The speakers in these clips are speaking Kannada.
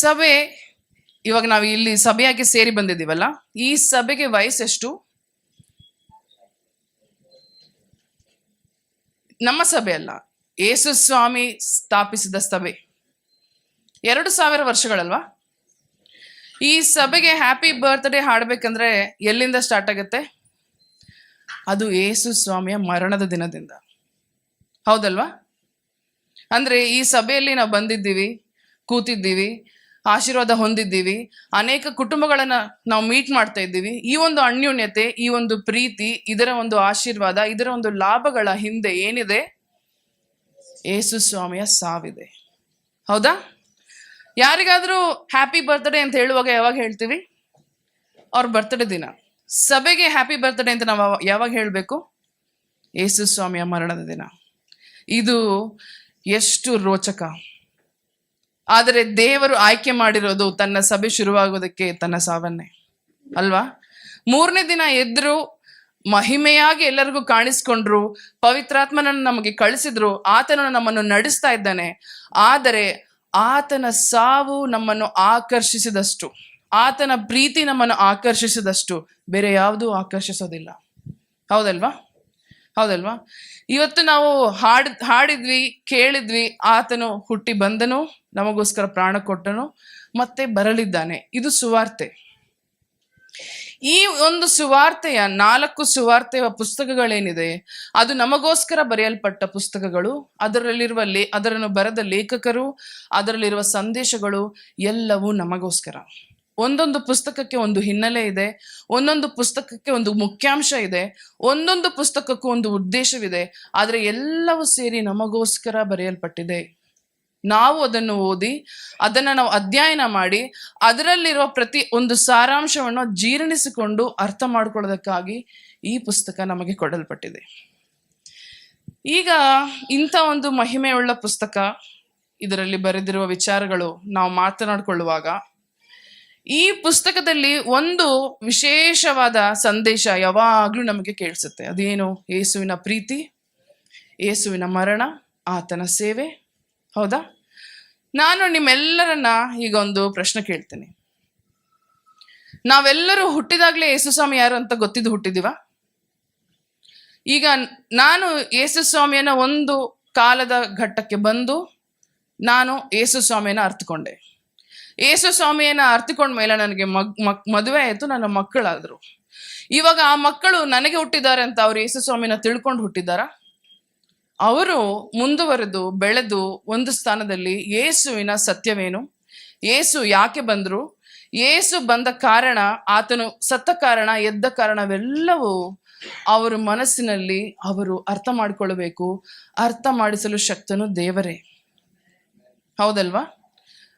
ಸಭೆ, ಇವಾಗ ನಾವು ಇಲ್ಲಿ ಸಭೆಯಾಗಿ ಸೇರಿ ಬಂದಿದ್ದೀವಲ್ಲ, ಈ ಸಭೆಗೆ ವಯಸ್ಸೆಷ್ಟು ನಮ್ಮ ಸಭೆ ಅಲ್ಲ, ಯೇಸು ಸ್ವಾಮಿ ಸ್ಥಾಪಿಸಿದ ಸಭೆ. ಎರಡು ಸಾವಿರ ವರ್ಷಗಳಲ್ವಾ? ಈ ಸಭೆಗೆ ಹ್ಯಾಪಿ ಬರ್ತ್ಡೇ ಹಾಡ್ಬೇಕಂದ್ರೆ ಎಲ್ಲಿಂದ ಸ್ಟಾರ್ಟ್ ಆಗುತ್ತೆ? ಅದು ಯೇಸು ಸ್ವಾಮಿಯ ಮರಣದ ದಿನದಿಂದ. ಹೌದಲ್ವಾ? ಅಂದ್ರೆ ಈ ಸಭೆಯಲ್ಲಿ ನಾವು ಬಂದಿದ್ದೀವಿ, ಕೂತಿದ್ದೀವಿ ಆಶೀರ್ವಾದ ಹೊಂದಿದ್ದೀವಿ. ಅನೇಕ ಕುಟುಂಬಗಳನ್ನ ನಾವು ಮೀಟ್ ಮಾಡ್ತಾ ಇದ್ದೀವಿ. ಈ ಒಂದು ಅನ್ಯೂನ್ಯತೆ, ಈ ಒಂದು ಪ್ರೀತಿ, ಇದರ ಒಂದು ಆಶೀರ್ವಾದ, ಇದರ ಒಂದು ಲಾಭಗಳ ಹಿಂದೆ ಏನಿದೆ? ಯೇಸು ಸ್ವಾಮಿಯ ಸಾವಿದೆ. ಹೌದಾ? ಯಾರಿಗಾದ್ರೂ ಹ್ಯಾಪಿ ಬರ್ತ್ಡೇ ಅಂತ ಹೇಳುವಾಗ ಯಾವಾಗ ಹೇಳ್ತೀವಿ? ಅವ್ರ ಬರ್ತ್ಡೇ ದಿನ. ಸಭೆಗೆ ಹ್ಯಾಪಿ ಬರ್ತ್ಡೇ ಅಂತ ನಾವು ಯಾವಾಗ ಹೇಳಬೇಕು? ಯೇಸು ಸ್ವಾಮಿಯ ಮರಣದ ದಿನ. ಇದು ಎಷ್ಟು ರೋಚಕ. ಆದರೆ ದೇವರು ಆಯ್ಕೆ ಮಾಡಿರೋದು ತನ್ನ ಸಭೆ ಶುರುವಾಗೋದಕ್ಕೆ ತನ್ನ ಸಾವನ್ನೇ. ಅಲ್ವಾ? ಮೂರನೇ ದಿನ ಎದ್ರು ಮಹಿಮೆಯಾಗಿ ಎಲ್ಲರಿಗೂ ಕಾಣಿಸ್ಕೊಂಡ್ರು, ಪವಿತ್ರಾತ್ಮನನ್ನು ನಮಗೆ ಕಳಿಸಿದ್ರು ಆತನನ್ನು ನಮ್ಮನ್ನು ನಡೆಸ್ತಾ ಇದ್ದಾನೆ. ಆದರೆ ಆತನ ಸಾವು ನಮ್ಮನ್ನು ಆಕರ್ಷಿಸಿದಷ್ಟು, ಆತನ ಪ್ರೀತಿ ನಮ್ಮನ್ನು ಆಕರ್ಷಿಸಿದಷ್ಟು, ಬೇರೆ ಯಾವುದೂ ಆಕರ್ಷಿಸೋದಿಲ್ಲ. ಹೌದಲ್ವಾ? ಹೌದಲ್ವಾ? ಇವತ್ತು ನಾವು ಹಾಡ್, ಹಾಡಿದ್ವಿ, ಕೇಳಿದ್ವಿ, ಆತನು ಹುಟ್ಟಿ ಬಂದನು. ನಮಗೋಸ್ಕರ ಪ್ರಾಣ ಕೊಟ್ಟನು ಮತ್ತೆ ಬರಲಿದ್ದಾನೆ. ಇದು ಸುವಾರ್ತೆ. ಈ ಒಂದು ಸುವಾರ್ತೆಯ ನಾಲ್ಕು ಸುವಾರ್ತೆಯ ಪುಸ್ತಕಗಳೇನಿದೆ, ಅದು ನಮಗೋಸ್ಕರ ಬರೆಯಲ್ಪಟ್ಟ ಪುಸ್ತಕಗಳು, ಅದರಲ್ಲಿರುವ ಲೇ, ಅದರನ್ನು ಬರೆದ ಲೇಖಕರು, ಅದರಲ್ಲಿರುವ ಸಂದೇಶಗಳು ಎಲ್ಲವೂ ನಮಗೋಸ್ಕರ. ಒಂದೊಂದು ಪುಸ್ತಕಕ್ಕೆ ಒಂದು ಹಿನ್ನೆಲೆ ಇದೆ, ಒಂದೊಂದು ಪುಸ್ತಕಕ್ಕೆ ಒಂದು ಮುಖ್ಯಾಂಶ ಇದೆ, ಒಂದೊಂದು ಪುಸ್ತಕಕ್ಕೂ ಒಂದು ಉದ್ದೇಶವಿದೆ, ಆದರೆ ಎಲ್ಲವೂ ಸೇರಿ ನಮಗೋಸ್ಕರ ಬರೆಯಲ್ಪಟ್ಟಿದೆ ನಾವು ಅದನ್ನು ಓದಿ, ಅದನ್ನು ನಾವು ಅಧ್ಯಯನ ಮಾಡಿ, ಅದರಲ್ಲಿರುವ ಪ್ರತಿ ಒಂದು ಸಾರಾಂಶವನ್ನು ಜೀರ್ಣಿಸಿಕೊಂಡು ಅರ್ಥ ಮಾಡ್ಕೊಳ್ಳೋದಕ್ಕಾಗಿ ಈ ಪುಸ್ತಕ ನಮಗೆ ಕೊಡಲ್ಪಟ್ಟಿದೆ. ಈಗ ಇಂಥ ಒಂದು ಮಹಿಮೆಯುಳ್ಳ ಪುಸ್ತಕ ಇದರಲ್ಲಿ ಬರೆದಿರುವ ವಿಚಾರಗಳು ನಾವು ಮಾತನಾಡಿಕೊಳ್ಳುವಾಗ, ಈ ಪುಸ್ತಕದಲ್ಲಿ ಒಂದು ವಿಶೇಷವಾದ ಸಂದೇಶ ಯಾವಾಗಲೂ ನಮಗೆ ಕೇಳಿಸುತ್ತೆ. ಅದೇನು? ಯೇಸುವಿನ ಪ್ರೀತಿ, ಯೇಸುವಿನ ಮರಣ, ಆತನ ಸೇವೆ ಹೌದಾ? ನಾನು ನಿಮ್ಮೆಲ್ಲರನ್ನ ಈಗ ಒಂದು ಪ್ರಶ್ನೆ ಕೇಳ್ತೀನಿ. ನಾವೆಲ್ಲರೂ ಹುಟ್ಟಿದಾಗಲೇ ಯೇಸು ಸ್ವಾಮಿ ಯಾರು ಅಂತ ಗೊತ್ತಿದ್ದು ಹುಟ್ಟಿದೀವ ಈಗ ನಾನು ಯೇಸು ಸ್ವಾಮಿಯನ್ನ ಒಂದು ಕಾಲದ ಘಟ್ಟಕ್ಕೆ ಬಂದು ನಾನು ಯೇಸು ಸ್ವಾಮಿಯನ್ನ ಅರ್ಥಕೊಂಡೆ ಯೇಸು ಸ್ವಾಮಿಯನ್ನ ಅರ್ಥಕೊಂಡ ಮೇಲೆ ನನಗೆ ಮಗ್ ಮಕ್ ಮದುವೆ ಆಯಿತು, ನನ್ನ ಮಕ್ಕಳಾದ್ರು. ಇವಾಗ ಆ ಮಕ್ಕಳು ನನಗೆ ಹುಟ್ಟಿದ್ದಾರೆ ಅಂತ ಅವ್ರು ಯೇಸು ಸ್ವಾಮಿನ ತಿಳ್ಕೊಂಡು ಹುಟ್ಟಿದ್ದಾರಾ? ಅವರು ಮುಂದುವರೆದು ಬೆಳೆದು ಒಂದು ಸ್ಥಾನದಲ್ಲಿ ಯೇಸುವಿನ ಸತ್ಯವೇನು? ಏಸು ಯಾಕೆ ಬಂದರು? ಏಸು ಬಂದ ಕಾರಣ, ಆತನು ಸತ್ತ ಕಾರಣ, ಎದ್ದ ಕಾರಣವೆಲ್ಲವೂ ಅವರ ಮನಸ್ಸಿನಲ್ಲಿ ಅವರು ಅರ್ಥ ಮಾಡಿಕೊಳ್ಳಬೇಕು. ಅರ್ಥ ಮಾಡಿಸಲು ಶಕ್ತನು ದೇವರೇ. ಹೌದಲ್ವಾ?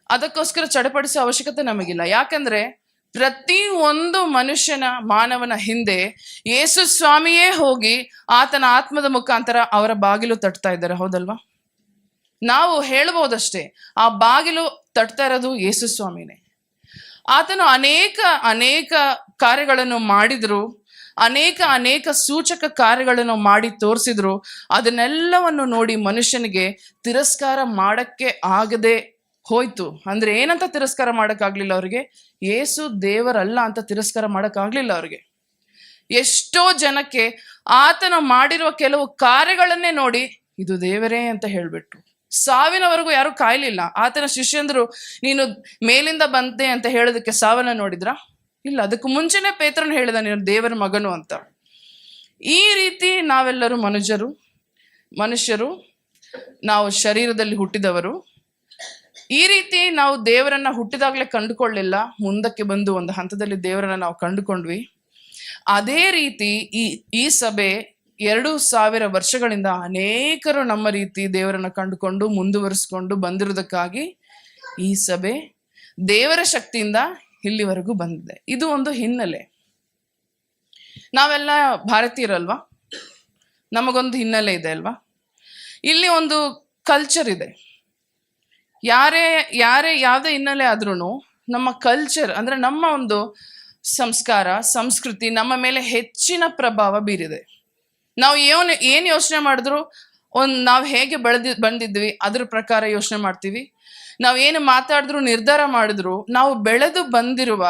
ಅದಕ್ಕೋಸ್ಕರ ಚಡಪಡಿಸೋ ಅವಶ್ಯಕತೆ ನಮಗಿಲ್ಲ. ಯಾಕಂದ್ರೆ ಪ್ರತಿ ಒಂದು ಮನುಷ್ಯನ ಮಾನವನ ಹಿಂದೆ ಯೇಸು ಸ್ವಾಮಿಯೇ ಹೋಗಿ ಆತನ ಆತ್ಮದ ಮುಖಾಂತರ ಅವರ ಬಾಗಿಲು ತಟ್ತಾ ಇದ್ದಾರೆ, ಹೌದಲ್ವಾ? ನಾವು ಹೇಳ್ಬೋದಷ್ಟೇ ಆ ಬಾಗಿಲು ತಟ್ತಾ ಇರೋದು ಯೇಸು ಸ್ವಾಮಿನೇ. ಆತನು ಅನೇಕ ಅನೇಕ ಕಾರ್ಯಗಳನ್ನು ಮಾಡಿದ್ರು, ಅನೇಕ ಅನೇಕ ಸೂಚಕ ಕಾರ್ಯಗಳನ್ನು ಮಾಡಿ ತೋರಿಸಿದ್ರು, ಅದನ್ನೆಲ್ಲವನ್ನು ನೋಡಿ ಮನುಷ್ಯನಿಗೆ ತಿರಸ್ಕಾರ ಮಾಡಕ್ಕೆ ಆಗದೆ ಹೋಯ್ತು. ಅಂದ್ರೆ ಏನಂತ ತಿರಸ್ಕಾರ ಮಾಡೋಕ್ಕಾಗ್ಲಿಲ್ಲ ಅವ್ರಿಗೆ? ಏಸು ದೇವರಲ್ಲ ಅಂತ ತಿರಸ್ಕಾರ ಮಾಡೋಕ್ಕಾಗ್ಲಿಲ್ಲ ಅವ್ರಿಗೆ. ಎಷ್ಟೋ ಜನಕ್ಕೆ ಆತನ ಮಾಡಿರುವ ಕೆಲವು ಕಾರ್ಯಗಳನ್ನೇ ನೋಡಿ, ಇದು ದೇವರೇ ಅಂತ ಹೇಳ್ಬಿಟ್ರು. ಸಾವಿನವರೆಗೂ ಯಾರು ಕಾಯ್ಲಿಲ್ಲ. ಆತನ ಶಿಷ್ಯಂದ್ರು, ನೀನು ಮೇಲಿಂದ ಬಂದೆ ಅಂತ ಹೇಳೋದಕ್ಕೆ ಸಾವನ್ನ ನೋಡಿದ್ರ? ಇಲ್ಲ, ಅದಕ್ಕೆ ಮುಂಚೆನೆ ಪೇತ್ರನ್ ಹೇಳಿದ, ನೀನು ದೇವರ ಮಗನು ಅಂತ. ಈ ರೀತಿ ನಾವೆಲ್ಲರೂ ಮನುಜರು, ಮನುಷ್ಯರು, ನಾವು ಶರೀರದಲ್ಲಿ ಹುಟ್ಟಿದವರು ಈ ರೀತಿ ನಾವು ದೇವರನ್ನ ಹುಟ್ಟಿದಾಗಲೇ ಕಂಡುಕೊಳ್ಳಿಲ್ಲ. ಮುಂದಕ್ಕೆ ಬಂದು ಒಂದು ಹಂತದಲ್ಲಿ ದೇವರನ್ನ ನಾವು ಕಂಡುಕೊಂಡ್ವಿ. ಅದೇ ರೀತಿ ಈ ಈ ಸಭೆ ಎರಡು ಸಾವಿರ ವರ್ಷಗಳಿಂದ ಅನೇಕರು ನಮ್ಮ ರೀತಿ ದೇವರನ್ನ ಕಂಡುಕೊಂಡು ಮುಂದುವರಿಸಿಕೊಂಡು ಬಂದಿರೋದಕ್ಕಾಗಿ ಈ ಸಭೆ ದೇವರ ಶಕ್ತಿಯಿಂದ ಇಲ್ಲಿವರೆಗೂ ಬಂದಿದೆ. ಇದು ಒಂದು ಹಿನ್ನೆಲೆ. ನಾವೆಲ್ಲ ಭಾರತೀಯರಲ್ವಾ? ನಮಗೊಂದು ಹಿನ್ನೆಲೆ ಇದೆ ಅಲ್ವಾ? ಇಲ್ಲಿ ಒಂದು ಕಲ್ಚರ್ ಇದೆ. ಯಾರೇ ಯಾರೇ ಯಾವುದೇ ಹಿನ್ನೆಲೆ ಆದ್ರೂ ನಮ್ಮ ಕಲ್ಚರ್ ಅಂದ್ರೆ ನಮ್ಮ ಒಂದು ಸಂಸ್ಕಾರ, ಸಂಸ್ಕೃತಿ ನಮ್ಮ ಮೇಲೆ ಹೆಚ್ಚಿನ ಪ್ರಭಾವ ಬೀರಿದೆ. ನಾವು ಏನು ಏನು ಯೋಚನೆ ಮಾಡಿದ್ರು ಒಂದು ನಾವು ಹೇಗೆ ಬೆಳೆದಿ, ಬಂದಿದ್ವಿ ಅದ್ರ ಪ್ರಕಾರ ಯೋಚನೆ ಮಾಡ್ತೀವಿ. ನಾವೇನು ಮಾತಾಡಿದ್ರು, ನಿರ್ಧಾರ ಮಾಡಿದ್ರು, ನಾವು ಬೆಳೆದು ಬಂದಿರುವ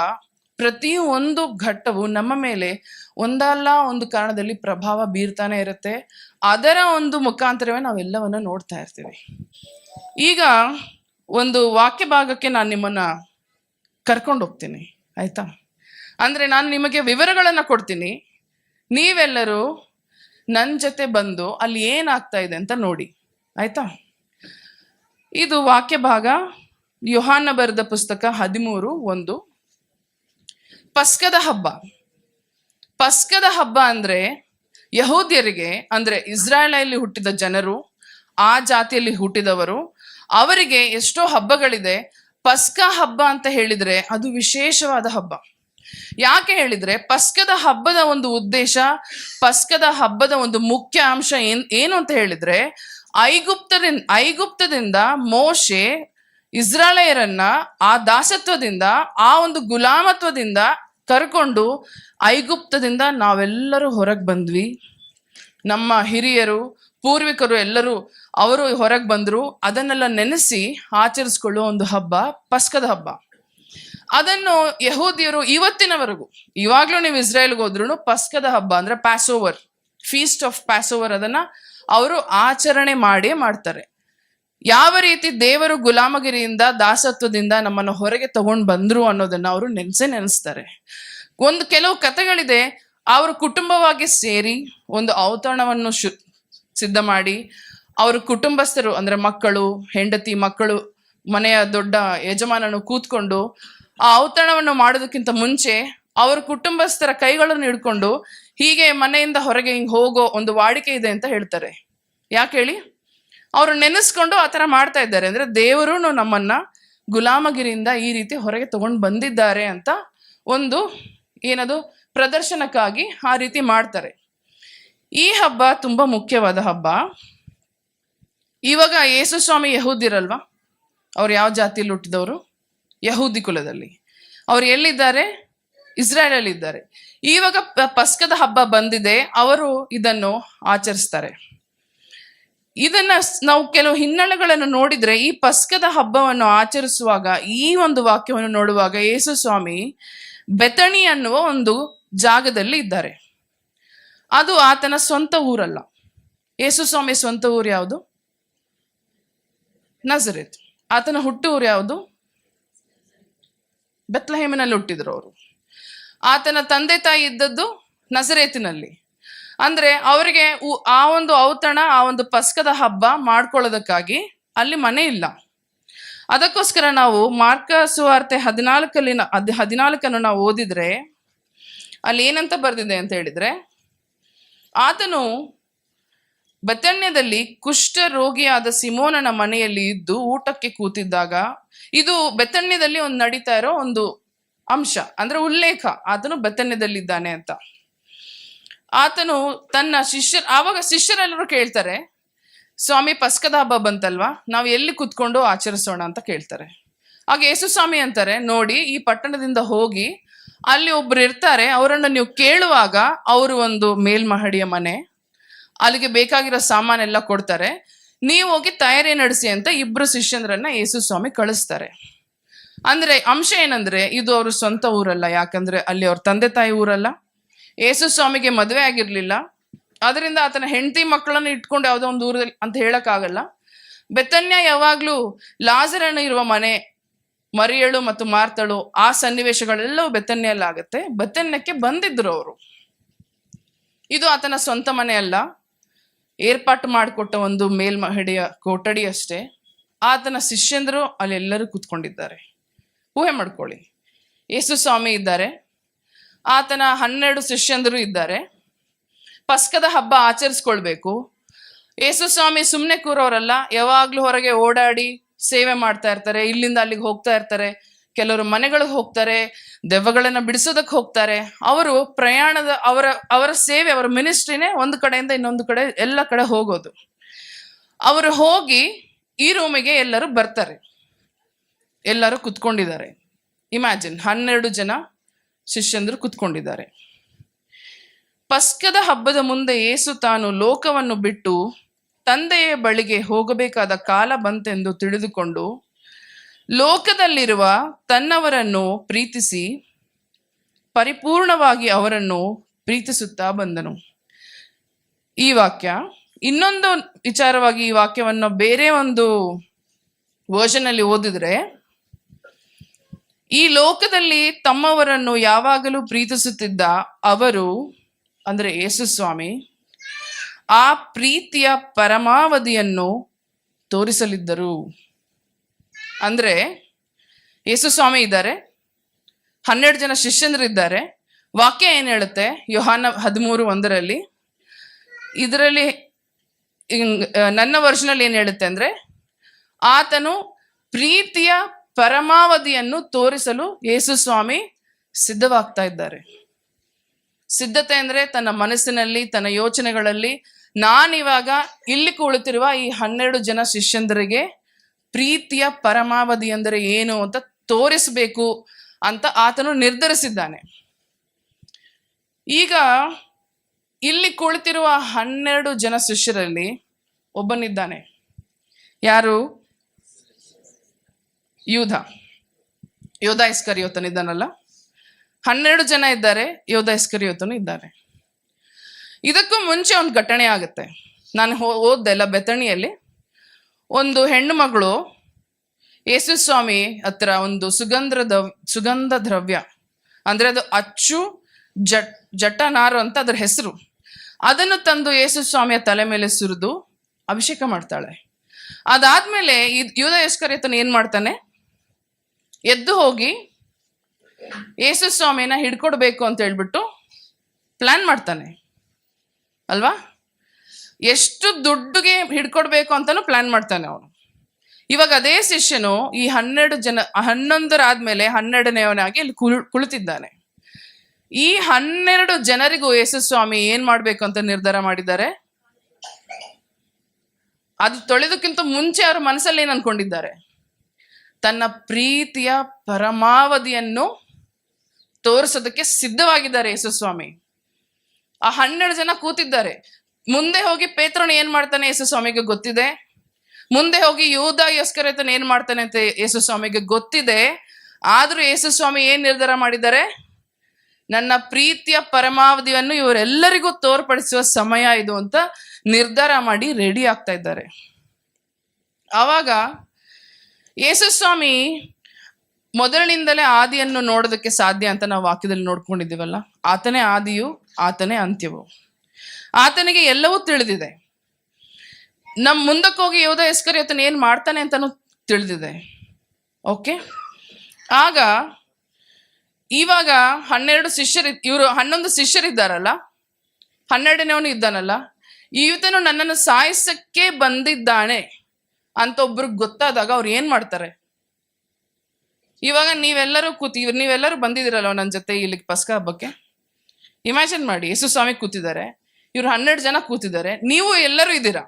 ಪ್ರತಿಯೊಂದು ಘಟ್ಟವು ನಮ್ಮ ಮೇಲೆ ಒಂದಲ್ಲ ಒಂದು ಕಾರಣದಲ್ಲಿ ಪ್ರಭಾವ ಬೀರ್ತಾನೆ ಇರುತ್ತೆ. ಅದರ ಒಂದು ಮುಖಾಂತರವೇ ನಾವೆಲ್ಲವನ್ನ ನೋಡ್ತಾ ಇರ್ತೀವಿ. ಈಗ ಒಂದು ವಾಕ್ಯ ಭಾಗಕ್ಕೆ ನಾನು ನಿಮ್ಮನ್ನ ಕರ್ಕೊಂಡು ಹೋಗ್ತೀನಿ, ಆಯ್ತಾ? ಅಂದ್ರೆ ನಾನು ನಿಮಗೆ ವಿವರಗಳನ್ನ ಕೊಡ್ತೀನಿ. ನೀವೆಲ್ಲರೂ ನನ್ನ ಜೊತೆ ಬಂದು ಅಲ್ಲಿ ಏನಾಗ್ತಾ ಇದೆ ಅಂತ ನೋಡಿ, ಆಯ್ತಾ? ಇದು ವಾಕ್ಯ ಭಾಗ ಯುಹಾನ ಬರೆದ ಪುಸ್ತಕ ಹದಿಮೂರು ಒಂದು. ಪಸ್ಕದ ಹಬ್ಬ. ಪಸ್ಕದ ಹಬ್ಬ ಅಂದ್ರೆ ಯಹೂದ್ಯರಿಗೆ, ಅಂದ್ರೆ ಇಸ್ರಾಯೇಲಲ್ಲಿ ಹುಟ್ಟಿದ ಜನರು, ಆ ಜಾತಿಯಲ್ಲಿ ಹುಟ್ಟಿದವರು, ಅವರಿಗೆ ಎಷ್ಟೋ ಹಬ್ಬಗಳಿದೆ. ಪಸ್ಕ ಹಬ್ಬ ಅಂತ ಹೇಳಿದ್ರೆ ಅದು ವಿಶೇಷವಾದ ಹಬ್ಬ. ಯಾಕೆ ಹೇಳಿದ್ರೆ ಪಸ್ಕದ ಹಬ್ಬದ ಒಂದು ಉದ್ದೇಶ, ಪಸ್ಕದ ಹಬ್ಬದ ಒಂದು ಮುಖ್ಯ ಅಂಶ ಏನ್, ಏನು ಅಂತ ಹೇಳಿದ್ರೆ ಐಗುಪ್ತದಿಂದ ಐಗುಪ್ತದಿಂದ ಮೋಶೆ ಇಸ್ರಾಲಯರನ್ನ ಆ ದಾಸತ್ವದಿಂದ, ಆ ಒಂದು ಗುಲಾಮತ್ವದಿಂದ ಕರ್ಕೊಂಡು ಐಗುಪ್ತದಿಂದ ನಾವೆಲ್ಲರೂ ಹೊರಗೆ ಬಂದ್ವಿ. ನಮ್ಮ ಹಿರಿಯರು, ಪೂರ್ವಿಕರು ಎಲ್ಲರೂ ಅವರು ಹೊರಗೆ ಬಂದರು. ಅದನ್ನೆಲ್ಲ ನೆನೆಸಿ ಆಚರಿಸ್ಕೊಳ್ಳೋ ಒಂದು ಹಬ್ಬ, ಪಸ್ಕದ ಹಬ್ಬ. ಅದನ್ನು ಯಹೂದಿಯರು ಇವತ್ತಿನವರೆಗೂ, ಇವಾಗ್ಲೂ ನೀವು ಇಸ್ರೇಲ್ಗೆ ಹೋದ್ರು ಪಸ್ಕದ ಹಬ್ಬ ಅಂದ್ರೆ ಪ್ಯಾಸೋವರ್ ಫೀಸ್ಟ್ ಆಫ್ ಪ್ಯಾಸೋವರ್ ಅದನ್ನ ಅವರು ಆಚರಣೆ ಮಾಡೇ ಮಾಡ್ತಾರೆ. ಯಾವ ರೀತಿ ದೇವರು ಗುಲಾಮಗಿರಿಯಿಂದ ದಾಸತ್ವದಿಂದ ನಮ್ಮನ್ನು ಹೊರಗೆ ತಗೊಂಡು ಬಂದ್ರು ಅನ್ನೋದನ್ನ ಅವರು ನೆನ್ಸೆ ನೆನೆಸ್ತಾರೆ. ಒಂದು ಕೆಲವು ಕಥೆಗಳಿದೆ, ಅವರು ಕುಟುಂಬವಾಗಿ ಸೇರಿ ಒಂದು ಔತಣವನ್ನು ಶು, ಸಿದ್ಧ ಮಾಡಿ, ಅವ್ರ ಕುಟುಂಬಸ್ಥರು, ಅಂದ್ರೆ ಮಕ್ಕಳು, ಹೆಂಡತಿ, ಮಕ್ಕಳು, ಮನೆಯ ದೊಡ್ಡ ಯಜಮಾನನು ಕೂತ್ಕೊಂಡು ಆ ಔತಣವನ್ನು ಮಾಡೋದಕ್ಕಿಂತ ಮುಂಚೆ ಅವ್ರ ಕುಟುಂಬಸ್ಥರ ಕೈಗಳನ್ನು ಹಿಡ್ಕೊಂಡು ಹೀಗೆ ಮನೆಯಿಂದ ಹೊರಗೆ ಹಿಂಗ್ ಹೋಗೋ ಒಂದು ವಾಡಿಕೆ ಇದೆ ಅಂತ ಹೇಳ್ತಾರೆ. ಯಾಕೆ ಹೇಳಿ? ಅವರು ನೆನೆಸ್ಕೊಂಡು ಆ ಥರ ಮಾಡ್ತಾ ಇದ್ದಾರೆ. ಅಂದ್ರೆ ದೇವರು ನಮ್ಮನ್ನ ಗುಲಾಮಗಿರಿಯಿಂದ ಈ ರೀತಿ ಹೊರಗೆ ತಗೊಂಡು ಬಂದಿದ್ದಾರೆ ಅಂತ ಒಂದು ಏನದು ಪ್ರದರ್ಶನಕ್ಕಾಗಿ ಆ ರೀತಿ ಮಾಡ್ತಾರೆ. ಈ ಹಬ್ಬ ತುಂಬಾ ಮುಖ್ಯವಾದ ಹಬ್ಬ. ಇವಾಗ ಯೇಸು ಸ್ವಾಮಿ ಯಹೂದಿರಲ್ವಾ? ಅವ್ರು ಯಾವ ಜಾತಿಯಲ್ಲಿ ಹುಟ್ಟಿದವರು? ಯಹೂದಿ ಕುಲದಲ್ಲಿ. ಅವ್ರು ಎಲ್ಲಿದ್ದಾರೆ? ಇಸ್ರಾಯೇಲಲ್ಲಿ ಇದ್ದಾರೆ ಇವಾಗ ಪಸ್ಕದ ಹಬ್ಬ ಬಂದಿದೆ. ಅವರು ಇದನ್ನು ಆಚರಿಸ್ತಾರೆ. ಇದನ್ನ ನಾವು ಕೆಲವು ಹಿನ್ನೆಲೆಗಳನ್ನು ನೋಡಿದ್ರೆ ಈ ಪಸ್ಕದ ಹಬ್ಬವನ್ನು ಆಚರಿಸುವಾಗ, ಈ ಒಂದು ವಾಕ್ಯವನ್ನು ನೋಡುವಾಗ ಯೇಸು ಸ್ವಾಮಿ ಬೆತಣಿ ಅನ್ನುವ ಒಂದು ಜಾಗದಲ್ಲಿ ಇದ್ದಾರೆ. ಅದು ಆತನ ಸ್ವಂತ ಊರಲ್ಲ. ಯೇಸು ಸ್ವಾಮಿ ಸ್ವಂತ ಊರು ಯಾವುದು? ನಜರೇತ್. ಆತನ ಹುಟ್ಟು ಊರು ಯಾವುದು? ಬೆತ್ಲಹೇಮಿನಲ್ಲಿ ಹುಟ್ಟಿದ್ರು ಅವರು. ಆತನ ತಂದೆ ತಾಯಿ ಇದ್ದದ್ದು ನಜರೇತಿನಲ್ಲಿ. ಅಂದ್ರೆ ಅವರಿಗೆ ಆ ಒಂದು ಔತಣ, ಆ ಒಂದು ಪಸ್ಕದ ಹಬ್ಬ ಮಾಡ್ಕೊಳ್ಳೋದಕ್ಕಾಗಿ ಅಲ್ಲಿ ಮನೆ ಇಲ್ಲ. ಅದಕ್ಕೋಸ್ಕರ ನಾವು ಮಾರ್ಕ ಸುವಾರ್ತೆ ಹದಿನಾಲ್ಕಲ್ಲಿ ಅದ್ ಹದ್ ಹದಿನಾಲ್ಕನ್ನು ನಾವು ಓದಿದ್ರೆ ಅಲ್ಲಿ ಏನಂತ ಬರೆದಿದೆ ಅಂತ ಹೇಳಿದ್ರೆ, ಆತನು ಬೆತನ್ಯದಲ್ಲಿ ಕುಷ್ಠ ರೋಗಿಯಾದ ಸಿಮೋನನ ಮನೆಯಲ್ಲಿ ಇದ್ದು ಊಟಕ್ಕೆ ಕೂತಿದ್ದಾಗ ಇದು ಬೆತನ್ಯದಲ್ಲಿ ಒಂದು ನಡೀತಾ ಇರೋ ಒಂದು ಅಂಶ, ಅಂದ್ರೆ ಉಲ್ಲೇಖ. ಆತನು ಬೆತನ್ಯದಲ್ಲಿದ್ದಾನೆ ಅಂತ. ಆತನು ತನ್ನ ಶಿಷ್ಯ ಆವಾಗ ಶಿಷ್ಯರೆಲ್ಲರೂ ಕೇಳ್ತಾರೆ, ಸ್ವಾಮಿ, ಪಸ್ಕದ ಹಬ್ಬ ಬಂತಲ್ವಾ? ನಾವು ಎಲ್ಲಿ ಕುತ್ಕೊಂಡು ಆಚರಿಸೋಣ ಅಂತ ಕೇಳ್ತಾರೆ. ಆಗ ಯೇಸು ಸ್ವಾಮಿ ಅಂತಾರೆ, ನೋಡಿ, ಈ ಪಟ್ಟಣದಿಂದ ಹೋಗಿ ಅಲ್ಲಿ ಒಬ್ರು ಇರ್ತಾರೆ, ಅವರನ್ನು ನೀವು ಕೇಳುವಾಗ ಅವರು ಒಂದು ಮೇಲ್ಮಹಡಿಯ ಮನೆ, ಅಲ್ಲಿಗೆ ಬೇಕಾಗಿರೋ ಸಾಮಾನೆಲ್ಲ ಕೊಡ್ತಾರೆ. ನೀವು ಹೋಗಿ ತಯಾರಿ ನಡೆಸಿ ಅಂತ ಇಬ್ರು ಶಿಷ್ಯಂದ್ರನ್ನ ಯೇಸು ಸ್ವಾಮಿ ಕಳಿಸ್ತಾರೆ. ಅಂದ್ರೆ ಅಂಶ ಏನಂದ್ರೆ, ಇದು ಅವ್ರ ಸ್ವಂತ ಊರಲ್ಲ, ಯಾಕಂದ್ರೆ ಅಲ್ಲಿ ಅವ್ರ ತಂದೆ ತಾಯಿ ಊರಲ್ಲ. ಯೇಸು ಸ್ವಾಮಿಗೆ ಮದುವೆ ಆಗಿರ್ಲಿಲ್ಲ. ಅದರಿಂದ ಆತನ ಹೆಂಡತಿ ಮಕ್ಕಳನ್ನು ಇಟ್ಕೊಂಡು ಯಾವುದೋ ಒಂದು ದೂರದಲ್ಲಿ ಅಂತ ಹೇಳಕ್ಕಾಗಲ್ಲ. ಬೆತ್ತನ್ಯ ಯಾವಾಗ್ಲೂ ಲಾಜರನ್ನು ಇರುವ ಮನೆ, ಮರಿಯಳು ಮತ್ತು ಮಾರ್ತಳು ಆ ಸನ್ನಿವೇಶಗಳೆಲ್ಲವೂ ಬೆತ್ತನ್ಯಲ್ಲಾಗತ್ತೆ ಬೆತ್ತನ್ಯಕ್ಕೆ ಬಂದಿದ್ರು ಅವರು. ಇದು ಆತನ ಸ್ವಂತ ಮನೆ ಅಲ್ಲ. ಏರ್ಪಾಟು ಮಾಡಿಕೊಟ್ಟ ಒಂದು ಮೇಲ್ಮಹಡಿಯ ಕೊಠಡಿ ಅಷ್ಟೇ. ಆತನ ಶಿಷ್ಯಂದರು ಅಲ್ಲೆಲ್ಲರೂ ಕೂತ್ಕೊಂಡಿದ್ದಾರೆ. ಊಹೆ ಮಾಡ್ಕೊಳ್ಳಿ. ಯೇಸು ಸ್ವಾಮಿ ಇದ್ದಾರೆ. ಆತನ ಹನ್ನೆರಡು ಶಿಷ್ಯಂದರು ಇದ್ದಾರೆ. ಪಸ್ಕದ ಹಬ್ಬ ಆಚರಿಸ್ಕೊಳ್ಬೇಕು. ಯೇಸು ಸ್ವಾಮಿ ಸುಮ್ಮನೆ ಕೂರೋರಲ್ಲ ಯಾವಾಗ್ಲೂ ಹೊರಗೆ ಓಡಾಡಿ ಸೇವೆ ಮಾಡ್ತಾ ಇರ್ತಾರೆ, ಇಲ್ಲಿಂದ ಅಲ್ಲಿಗೆ ಹೋಗ್ತಾ ಇರ್ತಾರೆ, ಕೆಲವರು ಮನೆಗಳಿಗೆ ಹೋಗ್ತಾರೆ, ದೆವ್ವಗಳನ್ನ ಬಿಡಿಸೋದಕ್ಕೆ ಹೋಗ್ತಾರೆ. ಅವರು ಪ್ರಯಾಣದ ಅವರ ಅವರ ಸೇವೆ, ಅವರ ಮಿನಿಸ್ಟ್ರಿನೇ ಒಂದು ಕಡೆಯಿಂದ ಇನ್ನೊಂದು ಕಡೆ ಎಲ್ಲ ಕಡೆ ಹೋಗೋದು. ಅವರು ಹೋಗಿ ಈ ರೂಮಿಗೆ ಎಲ್ಲರೂ ಬರ್ತಾರೆ. ಎಲ್ಲರೂ ಕುತ್ಕೊಂಡಿದ್ದಾರೆ. ಇಮ್ಯಾಜಿನ್, ಹನ್ನೆರಡು ಜನ ಶಿಷ್ಯಂದರು ಕುತ್ಕೊಂಡಿದ್ದಾರೆ. ಪಸ್ಕದ ಹಬ್ಬದ ಮುಂದೆ ಏಸು ತಾನು ಲೋಕವನ್ನು ಬಿಟ್ಟು ತಂದೆಯ ಬಳಿಗೆ ಹೋಗಬೇಕಾದ ಕಾಲ ಬಂತೆಂದು ತಿಳಿದುಕೊಂಡು ಲೋಕದಲ್ಲಿರುವ ತನ್ನವರನ್ನು ಪ್ರೀತಿಸಿ ಪರಿಪೂರ್ಣವಾಗಿ ಅವರನ್ನು ಪ್ರೀತಿಸುತ್ತಾ ಬಂದನು. ಈ ವಾಕ್ಯ, ಇನ್ನೊಂದು ವಿಚಾರವಾಗಿ ಈ ವಾಕ್ಯವನ್ನು ಬೇರೆ ಒಂದು ವರ್ಷನಲ್ಲಿ ಓದಿದ್ರೆ ಈ ಲೋಕದಲ್ಲಿ ತಮ್ಮವರನ್ನು ಯಾವಾಗಲೂ ಪ್ರೀತಿಸುತ್ತಿದ್ದ ಅವರು ಅಂದ್ರೆ ಯೇಸು ಸ್ವಾಮಿ, ಆ ಪ್ರೀತಿಯ ಪರಮಾವಧಿಯನ್ನು ತೋರಿಸಲಿದ್ದರು. ಅಂದ್ರೆ ಯೇಸುಸ್ವಾಮಿ ಇದ್ದಾರೆ, ಹನ್ನೆರಡು ಜನ ಶಿಷ್ಯಂದ್ರಿದ್ದಾರೆ ವಾಕ್ಯ ಏನು ಹೇಳುತ್ತೆ? ಯೋಹಾನ ಹದಿಮೂರು ಒಂದರಲ್ಲಿ. ಇದರಲ್ಲಿ ನನ್ನ ವರ್ಷನಲ್ಲಿ ಏನು ಹೇಳುತ್ತೆ ಅಂದ್ರೆ, ಆತನು ಪ್ರೀತಿಯ ಪರಮಾವಧಿಯನ್ನು ತೋರಿಸಲು ಯೇಸು ಸ್ವಾಮಿ ಸಿದ್ಧವಾಗ್ತಾ ಇದ್ದಾರೆ. ಸಿದ್ಧತೆ ಅಂದ್ರೆ ತನ್ನ ಮನಸ್ಸಿನಲ್ಲಿ, ತನ್ನ ಯೋಚನೆಗಳಲ್ಲಿ ನಾನಿವಾಗ ಇಲ್ಲಿ ಕುಳಿತಿರುವ ಈ ಹನ್ನೆರಡು ಜನ ಶಿಷ್ಯಂದರಿಗೆ ಪ್ರೀತಿಯ ಪರಮಾವಧಿ ಅಂದರೆ ಏನು ಅಂತ ತೋರಿಸಬೇಕು ಅಂತ ಆತನು ನಿರ್ಧರಿಸಿದ್ದಾನೆ. ಈಗ ಇಲ್ಲಿ ಕುಳಿತಿರುವ ಹನ್ನೆರಡು ಜನ ಶಿಷ್ಯರಲ್ಲಿ ಒಬ್ಬನಿದ್ದಾನೆ. ಯಾರು? ಯೂಧ. ಯೋಧ ಇಸ್ಕರಿಯೋತನಿದ್ದಾನಲ್ಲ ಹನ್ನೆರಡು ಜನ ಇದ್ದಾರೆ, ಯೋಧ ಇಸ್ಕರಿಯೋತನು ಇದ್ದಾರೆ. ಇದಕ್ಕೂ ಮುಂಚೆ ಒಂದು ಘಟನೆ ಆಗುತ್ತೆ. ನಾನು ಓದ್ದೆ ಓದ್ದೆಲ್ಲ ಬೆತಣಿಯಲ್ಲಿ. ಒಂದು ಹೆಣ್ಣು ಮಗಳು ಯೇಸು ಸ್ವಾಮಿ ಹತ್ರ ಒಂದು ಸುಗಂಧ ಸುಗಂಧ ದ್ರವ್ಯ, ಅಂದ್ರೆ ಅದು ಅಚ್ಚು, ಜಟ್ ಜಟನಾರು ಅಂತ ಅದ್ರ ಹೆಸರು. ಅದನ್ನು ತಂದು ಯೇಸು ಸ್ವಾಮಿಯ ತಲೆ ಮೇಲೆ ಸುರಿದು ಅಭಿಷೇಕ ಮಾಡ್ತಾಳೆ. ಅದಾದ್ಮೇಲೆ ಯೂದ ಯಸ್ಕರೇತನ ಏನ್ ಮಾಡ್ತಾನೆ? ಎದ್ದು ಹೋಗಿ ಯೇಸು ಸ್ವಾಮಿನ ಹಿಡ್ಕೊಡ್ಬೇಕು ಅಂತ ಹೇಳ್ಬಿಟ್ಟು ಪ್ಲಾನ್ ಮಾಡ್ತಾನೆ. ಅಲ್ವಾ? ಎಷ್ಟು ದುಡ್ಡುಗೆ ಹಿಡ್ಕೊಡ್ಬೇಕು ಅಂತಾನು ಪ್ಲಾನ್ ಮಾಡ್ತಾನೆ ಅವನು. ಇವಾಗ ಅದೇ ಶಿಷ್ಯನು ಈ ಹನ್ನೆರಡು ಜನ, ಹನ್ನೊಂದರಾದ್ಮೇಲೆ ಹನ್ನೆರಡನೇವನಾಗಿ ಇಲ್ಲಿ ಕುಳ್, ಕುಳಿತಿದ್ದಾನೆ. ಈ ಹನ್ನೆರಡು ಜನರಿಗೂ ಯೇಸು ಸ್ವಾಮಿ ಏನ್ ಮಾಡ್ಬೇಕು ಅಂತ ನಿರ್ಧಾರ ಮಾಡಿದ್ದಾರೆ? ಅದು ತೊಳೆದಕ್ಕಿಂತ ಮುಂಚೆ ಅವ್ರ ಮನಸ್ಸಲ್ಲಿ ಏನ್ ಅನ್ಕೊಂಡಿದ್ದಾರೆ? ತನ್ನ ಪ್ರೀತಿಯ ಪರಮಾವಧಿಯನ್ನು ತೋರಿಸೋದಕ್ಕೆ ಸಿದ್ಧವಾಗಿದ್ದಾರೆ ಯೇಸುಸ್ವಾಮಿ. ಆ ಹನ್ನೆರಡು ಜನ ಕೂತಿದ್ದಾರೆ. ಮುಂದೆ ಹೋಗಿ ಪೇತ್ರನ ಏನ್ ಮಾಡ್ತಾನೆ ಯೇಸು ಸ್ವಾಮಿಗೆ ಗೊತ್ತಿದೆ? ಮುಂದೆ ಹೋಗಿ ಯೂದ ಯಸ್ಕರೇತನ ಏನ್ ಮಾಡ್ತಾನೆ ಅಂತ ಯೇಸು ಸ್ವಾಮಿಗೆ ಗೊತ್ತಿದೆ. ಆದ್ರೂ ಯೇಸು ಸ್ವಾಮಿ ಏನ್ ನಿರ್ಧಾರ ಮಾಡಿದ್ದಾರೆ? ನನ್ನ ಪ್ರೀತಿಯ ಪರಮಾವಧಿಯನ್ನು ಇವರೆಲ್ಲರಿಗೂ ತೋರ್ಪಡಿಸುವ ಸಮಯ ಇದು ಅಂತ ನಿರ್ಧಾರ ಮಾಡಿ ರೆಡಿ ಆಗ್ತಾ ಇದ್ದಾರೆ. ಆವಾಗ ಯೇಸು ಸ್ವಾಮಿ, ಮೊದಲಿನಿಂದಲೇ ಆದಿಯನ್ನು ನೋಡೋದಕ್ಕೆ ಸಾಧ್ಯ ಅಂತ ನಾವು ವಾಕ್ಯದಲ್ಲಿ ನೋಡ್ಕೊಂಡಿದ್ದೀವಲ್ಲ? ಆತನೇ ಆದಿಯು, ಆತನೇ ಅಂತ್ಯವು. ಆತನಿಗೆ ಎಲ್ಲವೂ ತಿಳಿದಿದೆ. ನಮ್ಮ ಮುಂದಕ್ಕೆ ಹೋಗಿ ಯೋಧ ಎಸ್ಕರಿಯತನ ಏನು ಮಾಡ್ತಾನೆ ಅಂತಾನು ತಿಳಿದಿದೆ. ಓಕೆ? ಆಗ, ಇವಾಗ ಹನ್ನೆರಡು ಶಿಷ್ಯರಿ, ಇವರು ಹನ್ನೊಂದು ಶಿಷ್ಯರಿದ್ದಾರಲ್ಲ? ಹನ್ನೆರಡನೇವನು ಇದ್ದಾನಲ್ಲ? ಈತನು ನನ್ನನ್ನು ಸಾಯಿಸಕ್ಕೆ ಬಂದಿದ್ದಾನೆ. ಅಂತ ಒಬ್ರಿಗೆ ಗೊತ್ತಾದಾಗ ಅವ್ರು ಏನ್ ಮಾಡ್ತಾರೆ? ಇವಾಗ ನೀವೆಲ್ಲರೂ ಕೂತಿ, ನೀವೆಲ್ಲರೂ ಬಂದಿದ್ದೀರಲ್ಲ ನನ್ನ ಜೊತೆ ಇಲ್ಲಿ ಪಸ್ಕ ಹಬ್ಬಕ್ಕೆ? ಇಮ್ಯಾಜಿನ್ ಮಾಡಿ ಯೇಸು ಸ್ವಾಮಿ ಕೂತಿದ್ದಾರೆ, ಇವ್ರು ಹನ್ನೆರಡು ಜನ ಕೂತಿದ್ದಾರೆ, ನೀವು ಎಲ್ಲರೂ ಇದ್ದೀರಾ?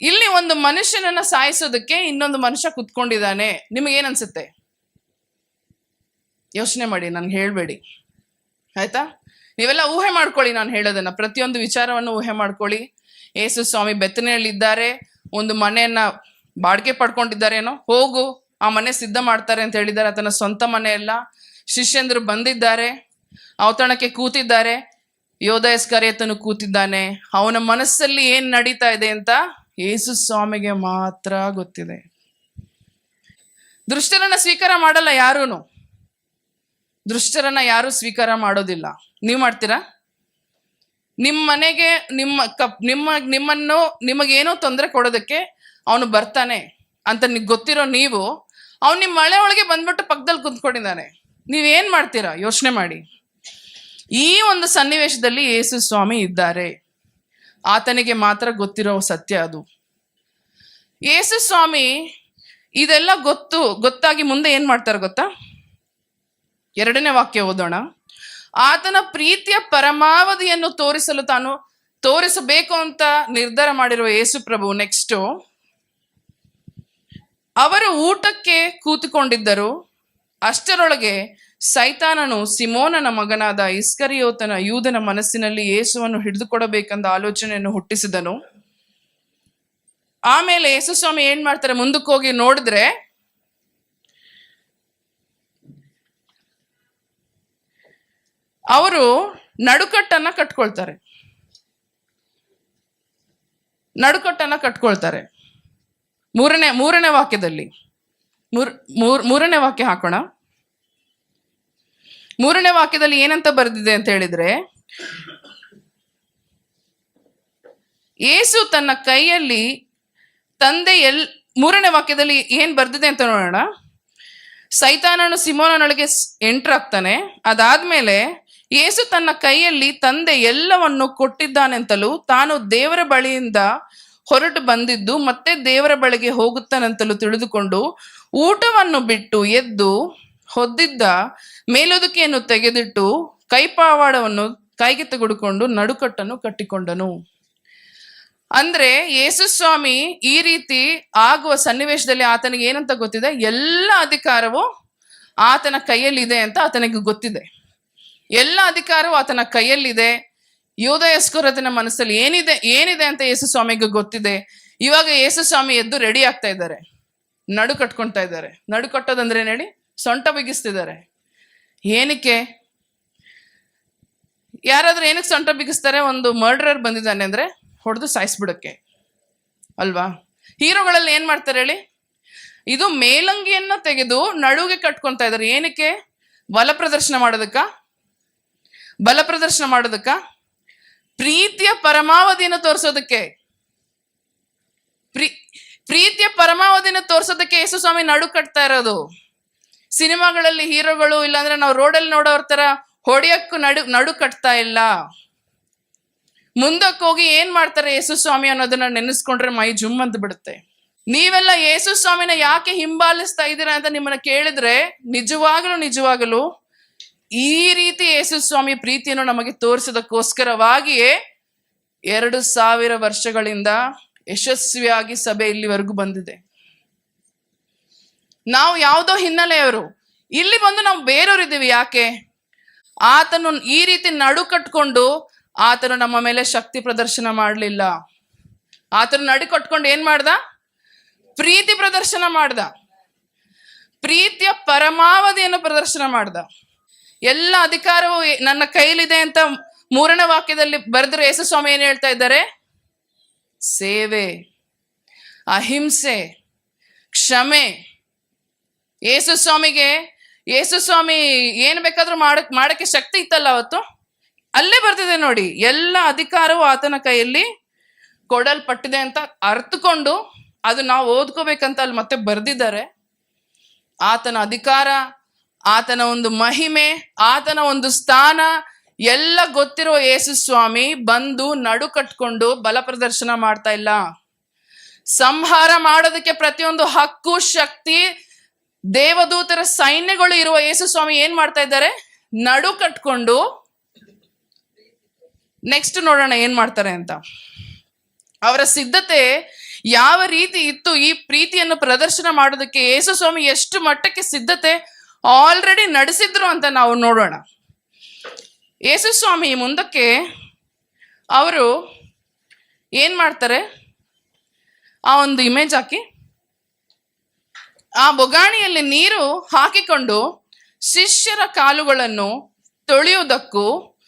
ಇಲ್ಲಿ ಒಂದು ಮನುಷ್ಯನನ್ನ ಸಾಯಿಸೋದಕ್ಕೆ ಇನ್ನೊಂದು ಮನುಷ್ಯ ಕುತ್ಕೊಂಡಿದ್ದಾನೆ ನಿಮಗೆ ಏನ್ ಅನ್ಸುತ್ತೆ ಯೋಚನೆ ಮಾಡಿ ನನ್ಗೆ ಹೇಳ್ಬೇಡಿ. ಆಯ್ತಾ? ನೀವೆಲ್ಲ ಊಹೆ ಮಾಡ್ಕೊಳ್ಳಿ ನಾನು ಹೇಳೋದನ್ನ, ಪ್ರತಿಯೊಂದು ವಿಚಾರವನ್ನು ಊಹೆ ಮಾಡ್ಕೊಳ್ಳಿ. ಯೇಸು ಸ್ವಾಮಿ ಬೆತ್ತನೆಯಲ್ಲಿದ್ದಾರೆ ಒಂದು ಮನೆಯನ್ನ ಬಾಡಿಗೆ ಪಡ್ಕೊಂಡಿದ್ದಾರೇನೋ, ಹೋಗು, ಆ ಮನೆ ಸಿದ್ಧ ಮಾಡ್ತಾರೆ ಅಂತ ಹೇಳಿದ್ದಾರೆ. ಆತನ ಸ್ವಂತ ಮನೆ ಎಲ್ಲ ಶಿಷ್ಯಂದ್ರು ಬಂದಿದ್ದಾರೆ. ಔತಣಕ್ಕೆ ಕೂತಿದ್ದಾರೆ. ಯೋಧ ಎಸ್ಕರಿಯತನು ಕೂತಿದ್ದಾನೆ. ಅವನ ಮನಸ್ಸಲ್ಲಿ ಏನ್ ನಡೀತಾ ಇದೆ ಅಂತ ಯೇಸು ಸ್ವಾಮಿಗೆ ಮಾತ್ರ ಗೊತ್ತಿದೆ. ದೃಷ್ಟರನ್ನ ಸ್ವೀಕಾರ ಮಾಡಲ್ಲ ಯಾರೂನು. ದೃಷ್ಟರನ್ನ ಯಾರು ಸ್ವೀಕಾರ ಮಾಡೋದಿಲ್ಲ. ನೀವು ಮಾಡ್ತೀರಾ? ನಿಮ್ಮ ಮನೆಗೆ ನಿಮ್ಮ ಕಪ್, ನಿಮ್ಮ, ನಿಮ್ಮನ್ನು ನಿಮಗೇನೋ ತೊಂದರೆ ಕೊಡೋದಕ್ಕೆ ಅವನು ಬರ್ತಾನೆ ಅಂತ ನಿಮ್ಗೆ ಗೊತ್ತಿರೋ ನೀವು, ಅವ್ನು ನಿಮ್ಮ ಮಳೆ ಒಳಗೆ ಬಂದ್ಬಿಟ್ಟು ಪಕ್ಕದಲ್ಲಿ ಕುಂತ್ಕೊಂಡಿದ್ದಾನೆ. ನೀವೇನ್ ಮಾಡ್ತೀರಾ? ಯೋಚನೆ ಮಾಡಿ. ಈ ಒಂದು ಸನ್ನಿವೇಶದಲ್ಲಿ ಯೇಸು ಸ್ವಾಮಿ ಇದ್ದಾರೆ. ಆತನಿಗೆ ಮಾತ್ರ ಗೊತ್ತಿರೋ ಸತ್ಯ ಅದು. ಯೇಸು ಸ್ವಾಮಿ, ಇದೆಲ್ಲ ಗೊತ್ತು, ಗೊತ್ತಾಗಿ ಮುಂದೆ ಏನ್ ಮಾಡ್ತಾರೆ ಗೊತ್ತಾ? ಎರಡನೇ ವಾಕ್ಯ ಓದೋಣ. ಆತನ ಪ್ರೀತಿಯ ಪರಮಾವಧಿಯನ್ನು ತೋರಿಸಲು ತಾನು ತೋರಿಸಬೇಕು ಅಂತ ನಿರ್ಧಾರ ಮಾಡಿರುವ ಯೇಸು ಪ್ರಭು ನೆಕ್ಸ್ಟ್ ಅವರ ಊಟಕ್ಕೆ ಕೂತುಕೊಂಡಿದ್ದರು. ಅಷ್ಟರೊಳಗೆ ಸೈತಾನನು ಸಿಮೋನನ ಮಗನಾದ ಇಸ್ಕರಿಯೋತನ ಯೂದನ ಮನಸ್ಸಿನಲ್ಲಿ ಯೇಸುವನ್ನು ಹಿಡಿದುಕೊಡಬೇಕೆಂದ ಆಲೋಚನೆಯನ್ನು ಹುಟ್ಟಿಸಿದನು. ಆಮೇಲೆ ಯೇಸು ಸ್ವಾಮಿ ಏನ್ ಮಾಡ್ತಾರೆ? ಮುಂದಕ್ಕೆ ಹೋಗಿ ನೋಡಿದ್ರೆ ಅವರು ನಡುಕಟ್ಟನ್ನ ಕಟ್ಕೊಳ್ತಾರೆ. ನಡುಕಟ್ಟನ್ನ ಕಟ್ಕೊಳ್ತಾರೆ. ಮೂರನೇ ಮೂರನೇ ವಾಕ್ಯದಲ್ಲಿ. ಮೂರ್ ಮೂರ್, ಮೂರನೇ ವಾಕ್ಯ ಹಾಕೋಣ. ಮೂರನೇ ವಾಕ್ಯದಲ್ಲಿ ಏನಂತ ಬರೆದಿದೆ ಅಂತ ಹೇಳಿದ್ರೆ, ಏಸು ತನ್ನ ಕೈಯಲ್ಲಿ ತಂದೆ ಎಲ್, ಮೂರನೇ ವಾಕ್ಯದಲ್ಲಿ ಏನ್ ಬರ್ದಿದೆ ಅಂತ ನೋಡೋಣ. ಸೈತಾನನು ಸಿಮೋನನೊಳಗೆ ಎಂಟ್ರಾಗ್ತಾನೆ ಅದಾದ್ಮೇಲೆ ಯೇಸು ತನ್ನ ಕೈಯಲ್ಲಿ ತಂದೆ ಎಲ್ಲವನ್ನು ಕೊಟ್ಟಿದ್ದಾನೆಂತಲೂ ತಾನು ದೇವರ ಬಳಿಯಿಂದ ಹೊರಟು ಬಂದಿದ್ದು ಮತ್ತೆ ದೇವರ ಬಳಿಗೆ ಹೋಗುತ್ತಾನೆಂತಲೂ ತಿಳಿದುಕೊಂಡು ಊಟವನ್ನು ಬಿಟ್ಟು ಎದ್ದು ಹೊದ್ದಿದ್ದ ಮೇಲೊದುಕೆಯನ್ನು ತೆಗೆದಿಟ್ಟು ಕೈಪಾವಾಡವನ್ನು ಕೈಗೆ ತೆಗೆದುಕೊಂಡು ನಡುಕಟ್ಟನ್ನು ಕಟ್ಟಿಕೊಂಡನು. ಅಂದ್ರೆ ಯೇಸು ಸ್ವಾಮಿ ಈ ರೀತಿ ಆಗುವ ಸನ್ನಿವೇಶದಲ್ಲಿ ಆತನಿಗೆ ಏನಂತ ಗೊತ್ತಿದೆ? ಎಲ್ಲ ಅಧಿಕಾರವು ಆತನ ಕೈಯಲ್ಲಿದೆ ಅಂತ ಆತನಿಗೆ ಗೊತ್ತಿದೆ. ಎಲ್ಲ ಅಧಿಕಾರವು ಆತನ ಕೈಯಲ್ಲಿದೆ. ಯೋಧಯಸ್ಕರತನ ಮನಸ್ಸಲ್ಲಿ ಏನಿದೆ ಏನಿದೆ ಅಂತ ಯೇಸು ಸ್ವಾಮಿಗೆ ಗೊತ್ತಿದೆ. ಇವಾಗ ಯೇಸು ಸ್ವಾಮಿ ಎದ್ದು ರೆಡಿ ಆಗ್ತಾ ಇದ್ದಾರೆ. ನಡು ಕಟ್ಕೊಳ್ತಾ ಇದ್ದಾರೆ. ನಡು ಕಟ್ಟೋದಂದ್ರೆ ಹೇಳಿ? ಸೊಂಟ ಬಿಗಿಸ್ತಿದ್ದಾರೆ. ಏನಕ್ಕೆ? ಯಾರಾದ್ರೂ ಏನಕ್ಕೆ ಸೊಂಟ ಬಿಗಿಸ್ತಾರೆ? ಒಂದು ಮರ್ಡರರ್ ಬಂದಿದ್ದಾನೆ ಅಂದ್ರೆ ಹೊಡೆದು ಸಾಯಿಸ್ಬಿಡಕ್ಕೆ ಅಲ್ವಾ? ಹೀರೋಗಳಲ್ಲಿ ಏನ್ ಮಾಡ್ತಾರೆ ಹೇಳಿ? ಇದು ಮೇಲಂಗಿಯನ್ನ ತೆಗೆದು ನಡುಗೆ ಕಟ್ಕೊಂತ ಇದ್ದಾರೆ. ಏನಕ್ಕೆ? ಬಲ ಪ್ರದರ್ಶನ ಮಾಡೋದಕ್ಕ? ಬಲ ಪ್ರದರ್ಶನ ಮಾಡೋದಕ್ಕ? ಪ್ರೀತಿಯ ಪರಮಾವಧಿಯನ್ನು ತೋರಿಸೋದಕ್ಕೆ. ಪ್ರೀ, ಪ್ರೀತಿಯ ಪರಮಾವಧಿನ ತೋರಿಸೋದಕ್ಕೆ ಯೇಸು ಸ್ವಾಮಿ ನಡು ಕಟ್ತಾ ಇರೋದು. ಸಿನಿಮಾಗಳಲ್ಲಿ ಹೀರೋಗಳು ಇಲ್ಲಾಂದ್ರೆ ನಾವು ರೋಡಲ್ಲಿ ನೋಡೋರ್ ತರ ಹೊಡೆಯಕ್ಕೂ ನಡು ನಡು ಕಟ್ತಾ ಇಲ್ಲ. ಮುಂದಕ್ಕೆ ಹೋಗಿ ಏನ್ ಮಾಡ್ತಾರೆ ಯೇಸು ಸ್ವಾಮಿ ಅನ್ನೋದನ್ನ ನೆನೆಸ್ಕೊಂಡ್ರೆ ಮೈ ಜುಮ್ ಅಂತ ಬಿಡುತ್ತೆ. ನೀವೆಲ್ಲ ಯೇಸು ಸ್ವಾಮಿನ ಯಾಕೆ ಹಿಂಬಾಲಿಸ್ತಾ ಇದ್ದೀರಾ ಅಂತ ನಿಮ್ಮನ್ನ ಕೇಳಿದ್ರೆ ನಿಜವಾಗಲೂ ನಿಜವಾಗಲೂ ಈ ರೀತಿ ಯೇಸು ಸ್ವಾಮಿ ಪ್ರೀತಿಯನ್ನು ನಮಗೆ ತೋರಿಸೋದಕ್ಕೋಸ್ಕರವಾಗಿಯೇ ಎರಡು ಸಾವಿರ ವರ್ಷಗಳಿಂದ ಯಶಸ್ವಿಯಾಗಿ ಸಭೆ ಇಲ್ಲಿವರೆಗೂ ಬಂದಿದೆ. ನಾವು ಯಾವುದೋ ಹಿನ್ನೆಲೆಯವರು, ಇಲ್ಲಿ ಬಂದು ನಾವು ಬೇರೆಯವರಿದ್ದೀವಿ ಯಾಕೆ? ಆತನು ಈ ರೀತಿ ನಡು ಕಟ್ಕೊಂಡು ಆತನು ನಮ್ಮ ಮೇಲೆ ಶಕ್ತಿ ಪ್ರದರ್ಶನ ಮಾಡಲಿಲ್ಲ. ಆತನು ನಡು ಕಟ್ಕೊಂಡು ಏನ್ ಮಾಡ್ದ? ಪ್ರೀತಿ ಪ್ರದರ್ಶನ ಮಾಡ್ದ. ಪ್ರೀತಿಯ ಪರಮಾವಧಿಯನ್ನು ಪ್ರದರ್ಶನ ಮಾಡ್ದ. ಎಲ್ಲ ಅಧಿಕಾರವು ನನ್ನ ಕೈಲಿದೆ ಅಂತ ಮೂರನೇ ವಾಕ್ಯದಲ್ಲಿ ಬರೆದ್ರೆ ಯೇಸು ಸ್ವಾಮಿ ಏನ್ ಹೇಳ್ತಾ ಇದ್ದಾರೆ? ಸೇವೆ, ಅಹಿಂಸೆ, ಕ್ಷಮೆ. ಯೇಸು ಸ್ವಾಮಿಗೆ ಯೇಸು ಸ್ವಾಮಿ ಏನ್ ಬೇಕಾದ್ರೂ ಮಾಡಕ್, ಮಾಡಕ್ಕೆ ಶಕ್ತಿ ಇತ್ತಲ್ಲ ಅವತ್ತು? ಅಲ್ಲೇ ಬರ್ತಿದೆ ನೋಡಿ, ಎಲ್ಲ ಅಧಿಕಾರವು ಆತನ ಕೈಯಲ್ಲಿ ಕೊಡಲ್ಪಟ್ಟಿದೆ ಅಂತ ಅರ್ಥಕೊಂಡು ಅದು ನಾವು ಓದ್ಕೋಬೇಕಂತ ಅಲ್ಲಿ ಮತ್ತೆ ಬರ್ದಿದ್ದಾರೆ. ಆತನ ಅಧಿಕಾರ ಆತನ ಒಂದು ಮಹಿಮೆ, ಆತನ ಒಂದು ಸ್ಥಾನ, ಎಲ್ಲ ಗೊತ್ತಿರೋ ಯೇಸು ಸ್ವಾಮಿ ಬಂದು ನಡು ಕಟ್ಕೊಂಡು ಬಲ ಪ್ರದರ್ಶನ ಮಾಡ್ತಾ ಇಲ್ಲ. ಸಂಹಾರ ಮಾಡೋದಕ್ಕೆ ಪ್ರತಿಯೊಂದು ಹಕ್ಕು, ಶಕ್ತಿ, ದೇವದೂತರ ಸೈನ್ಯಗಳು ಇರುವ ಯೇಸು ಸ್ವಾಮಿ ಏನ್ ಮಾಡ್ತಾ ಇದ್ದಾರೆ? ನಡು ಕಟ್ಕೊಂಡು ನೆಕ್ಸ್ಟ್ ನೋಡೋಣ ಏನ್ ಮಾಡ್ತಾರೆ ಅಂತ. ಅವರ ಸಿದ್ಧತೆ ಯಾವ ರೀತಿ ಇತ್ತು ಈ ಪ್ರೀತಿಯನ್ನು ಪ್ರದರ್ಶನ ಮಾಡೋದಕ್ಕೆ ಯೇಸು ಸ್ವಾಮಿ ಎಷ್ಟು ಮಟ್ಟಕ್ಕೆ ಸಿದ್ಧತೆ ಆಲ್ರೆಡಿ ನಡೆಸಿದ್ರು ಅಂತ ನಾವು ನೋಡೋಣ. ಯೇಸು ಸ್ವಾಮಿ ಮುಂದಕ್ಕೆ ಅವರು ಏನ್ ಮಾಡ್ತಾರೆ? ಆ ಒಂದು ಇಮೇಜ್ ಹಾಕಿ. ಆ ಬೊಗಾಣಿಯಲ್ಲಿ ನೀರು ಹಾಕಿಕೊಂಡು ಶಿಷ್ಯರ ಕಾಲುಗಳನ್ನು ತೊಳೆಯುವುದಕ್ಕೂ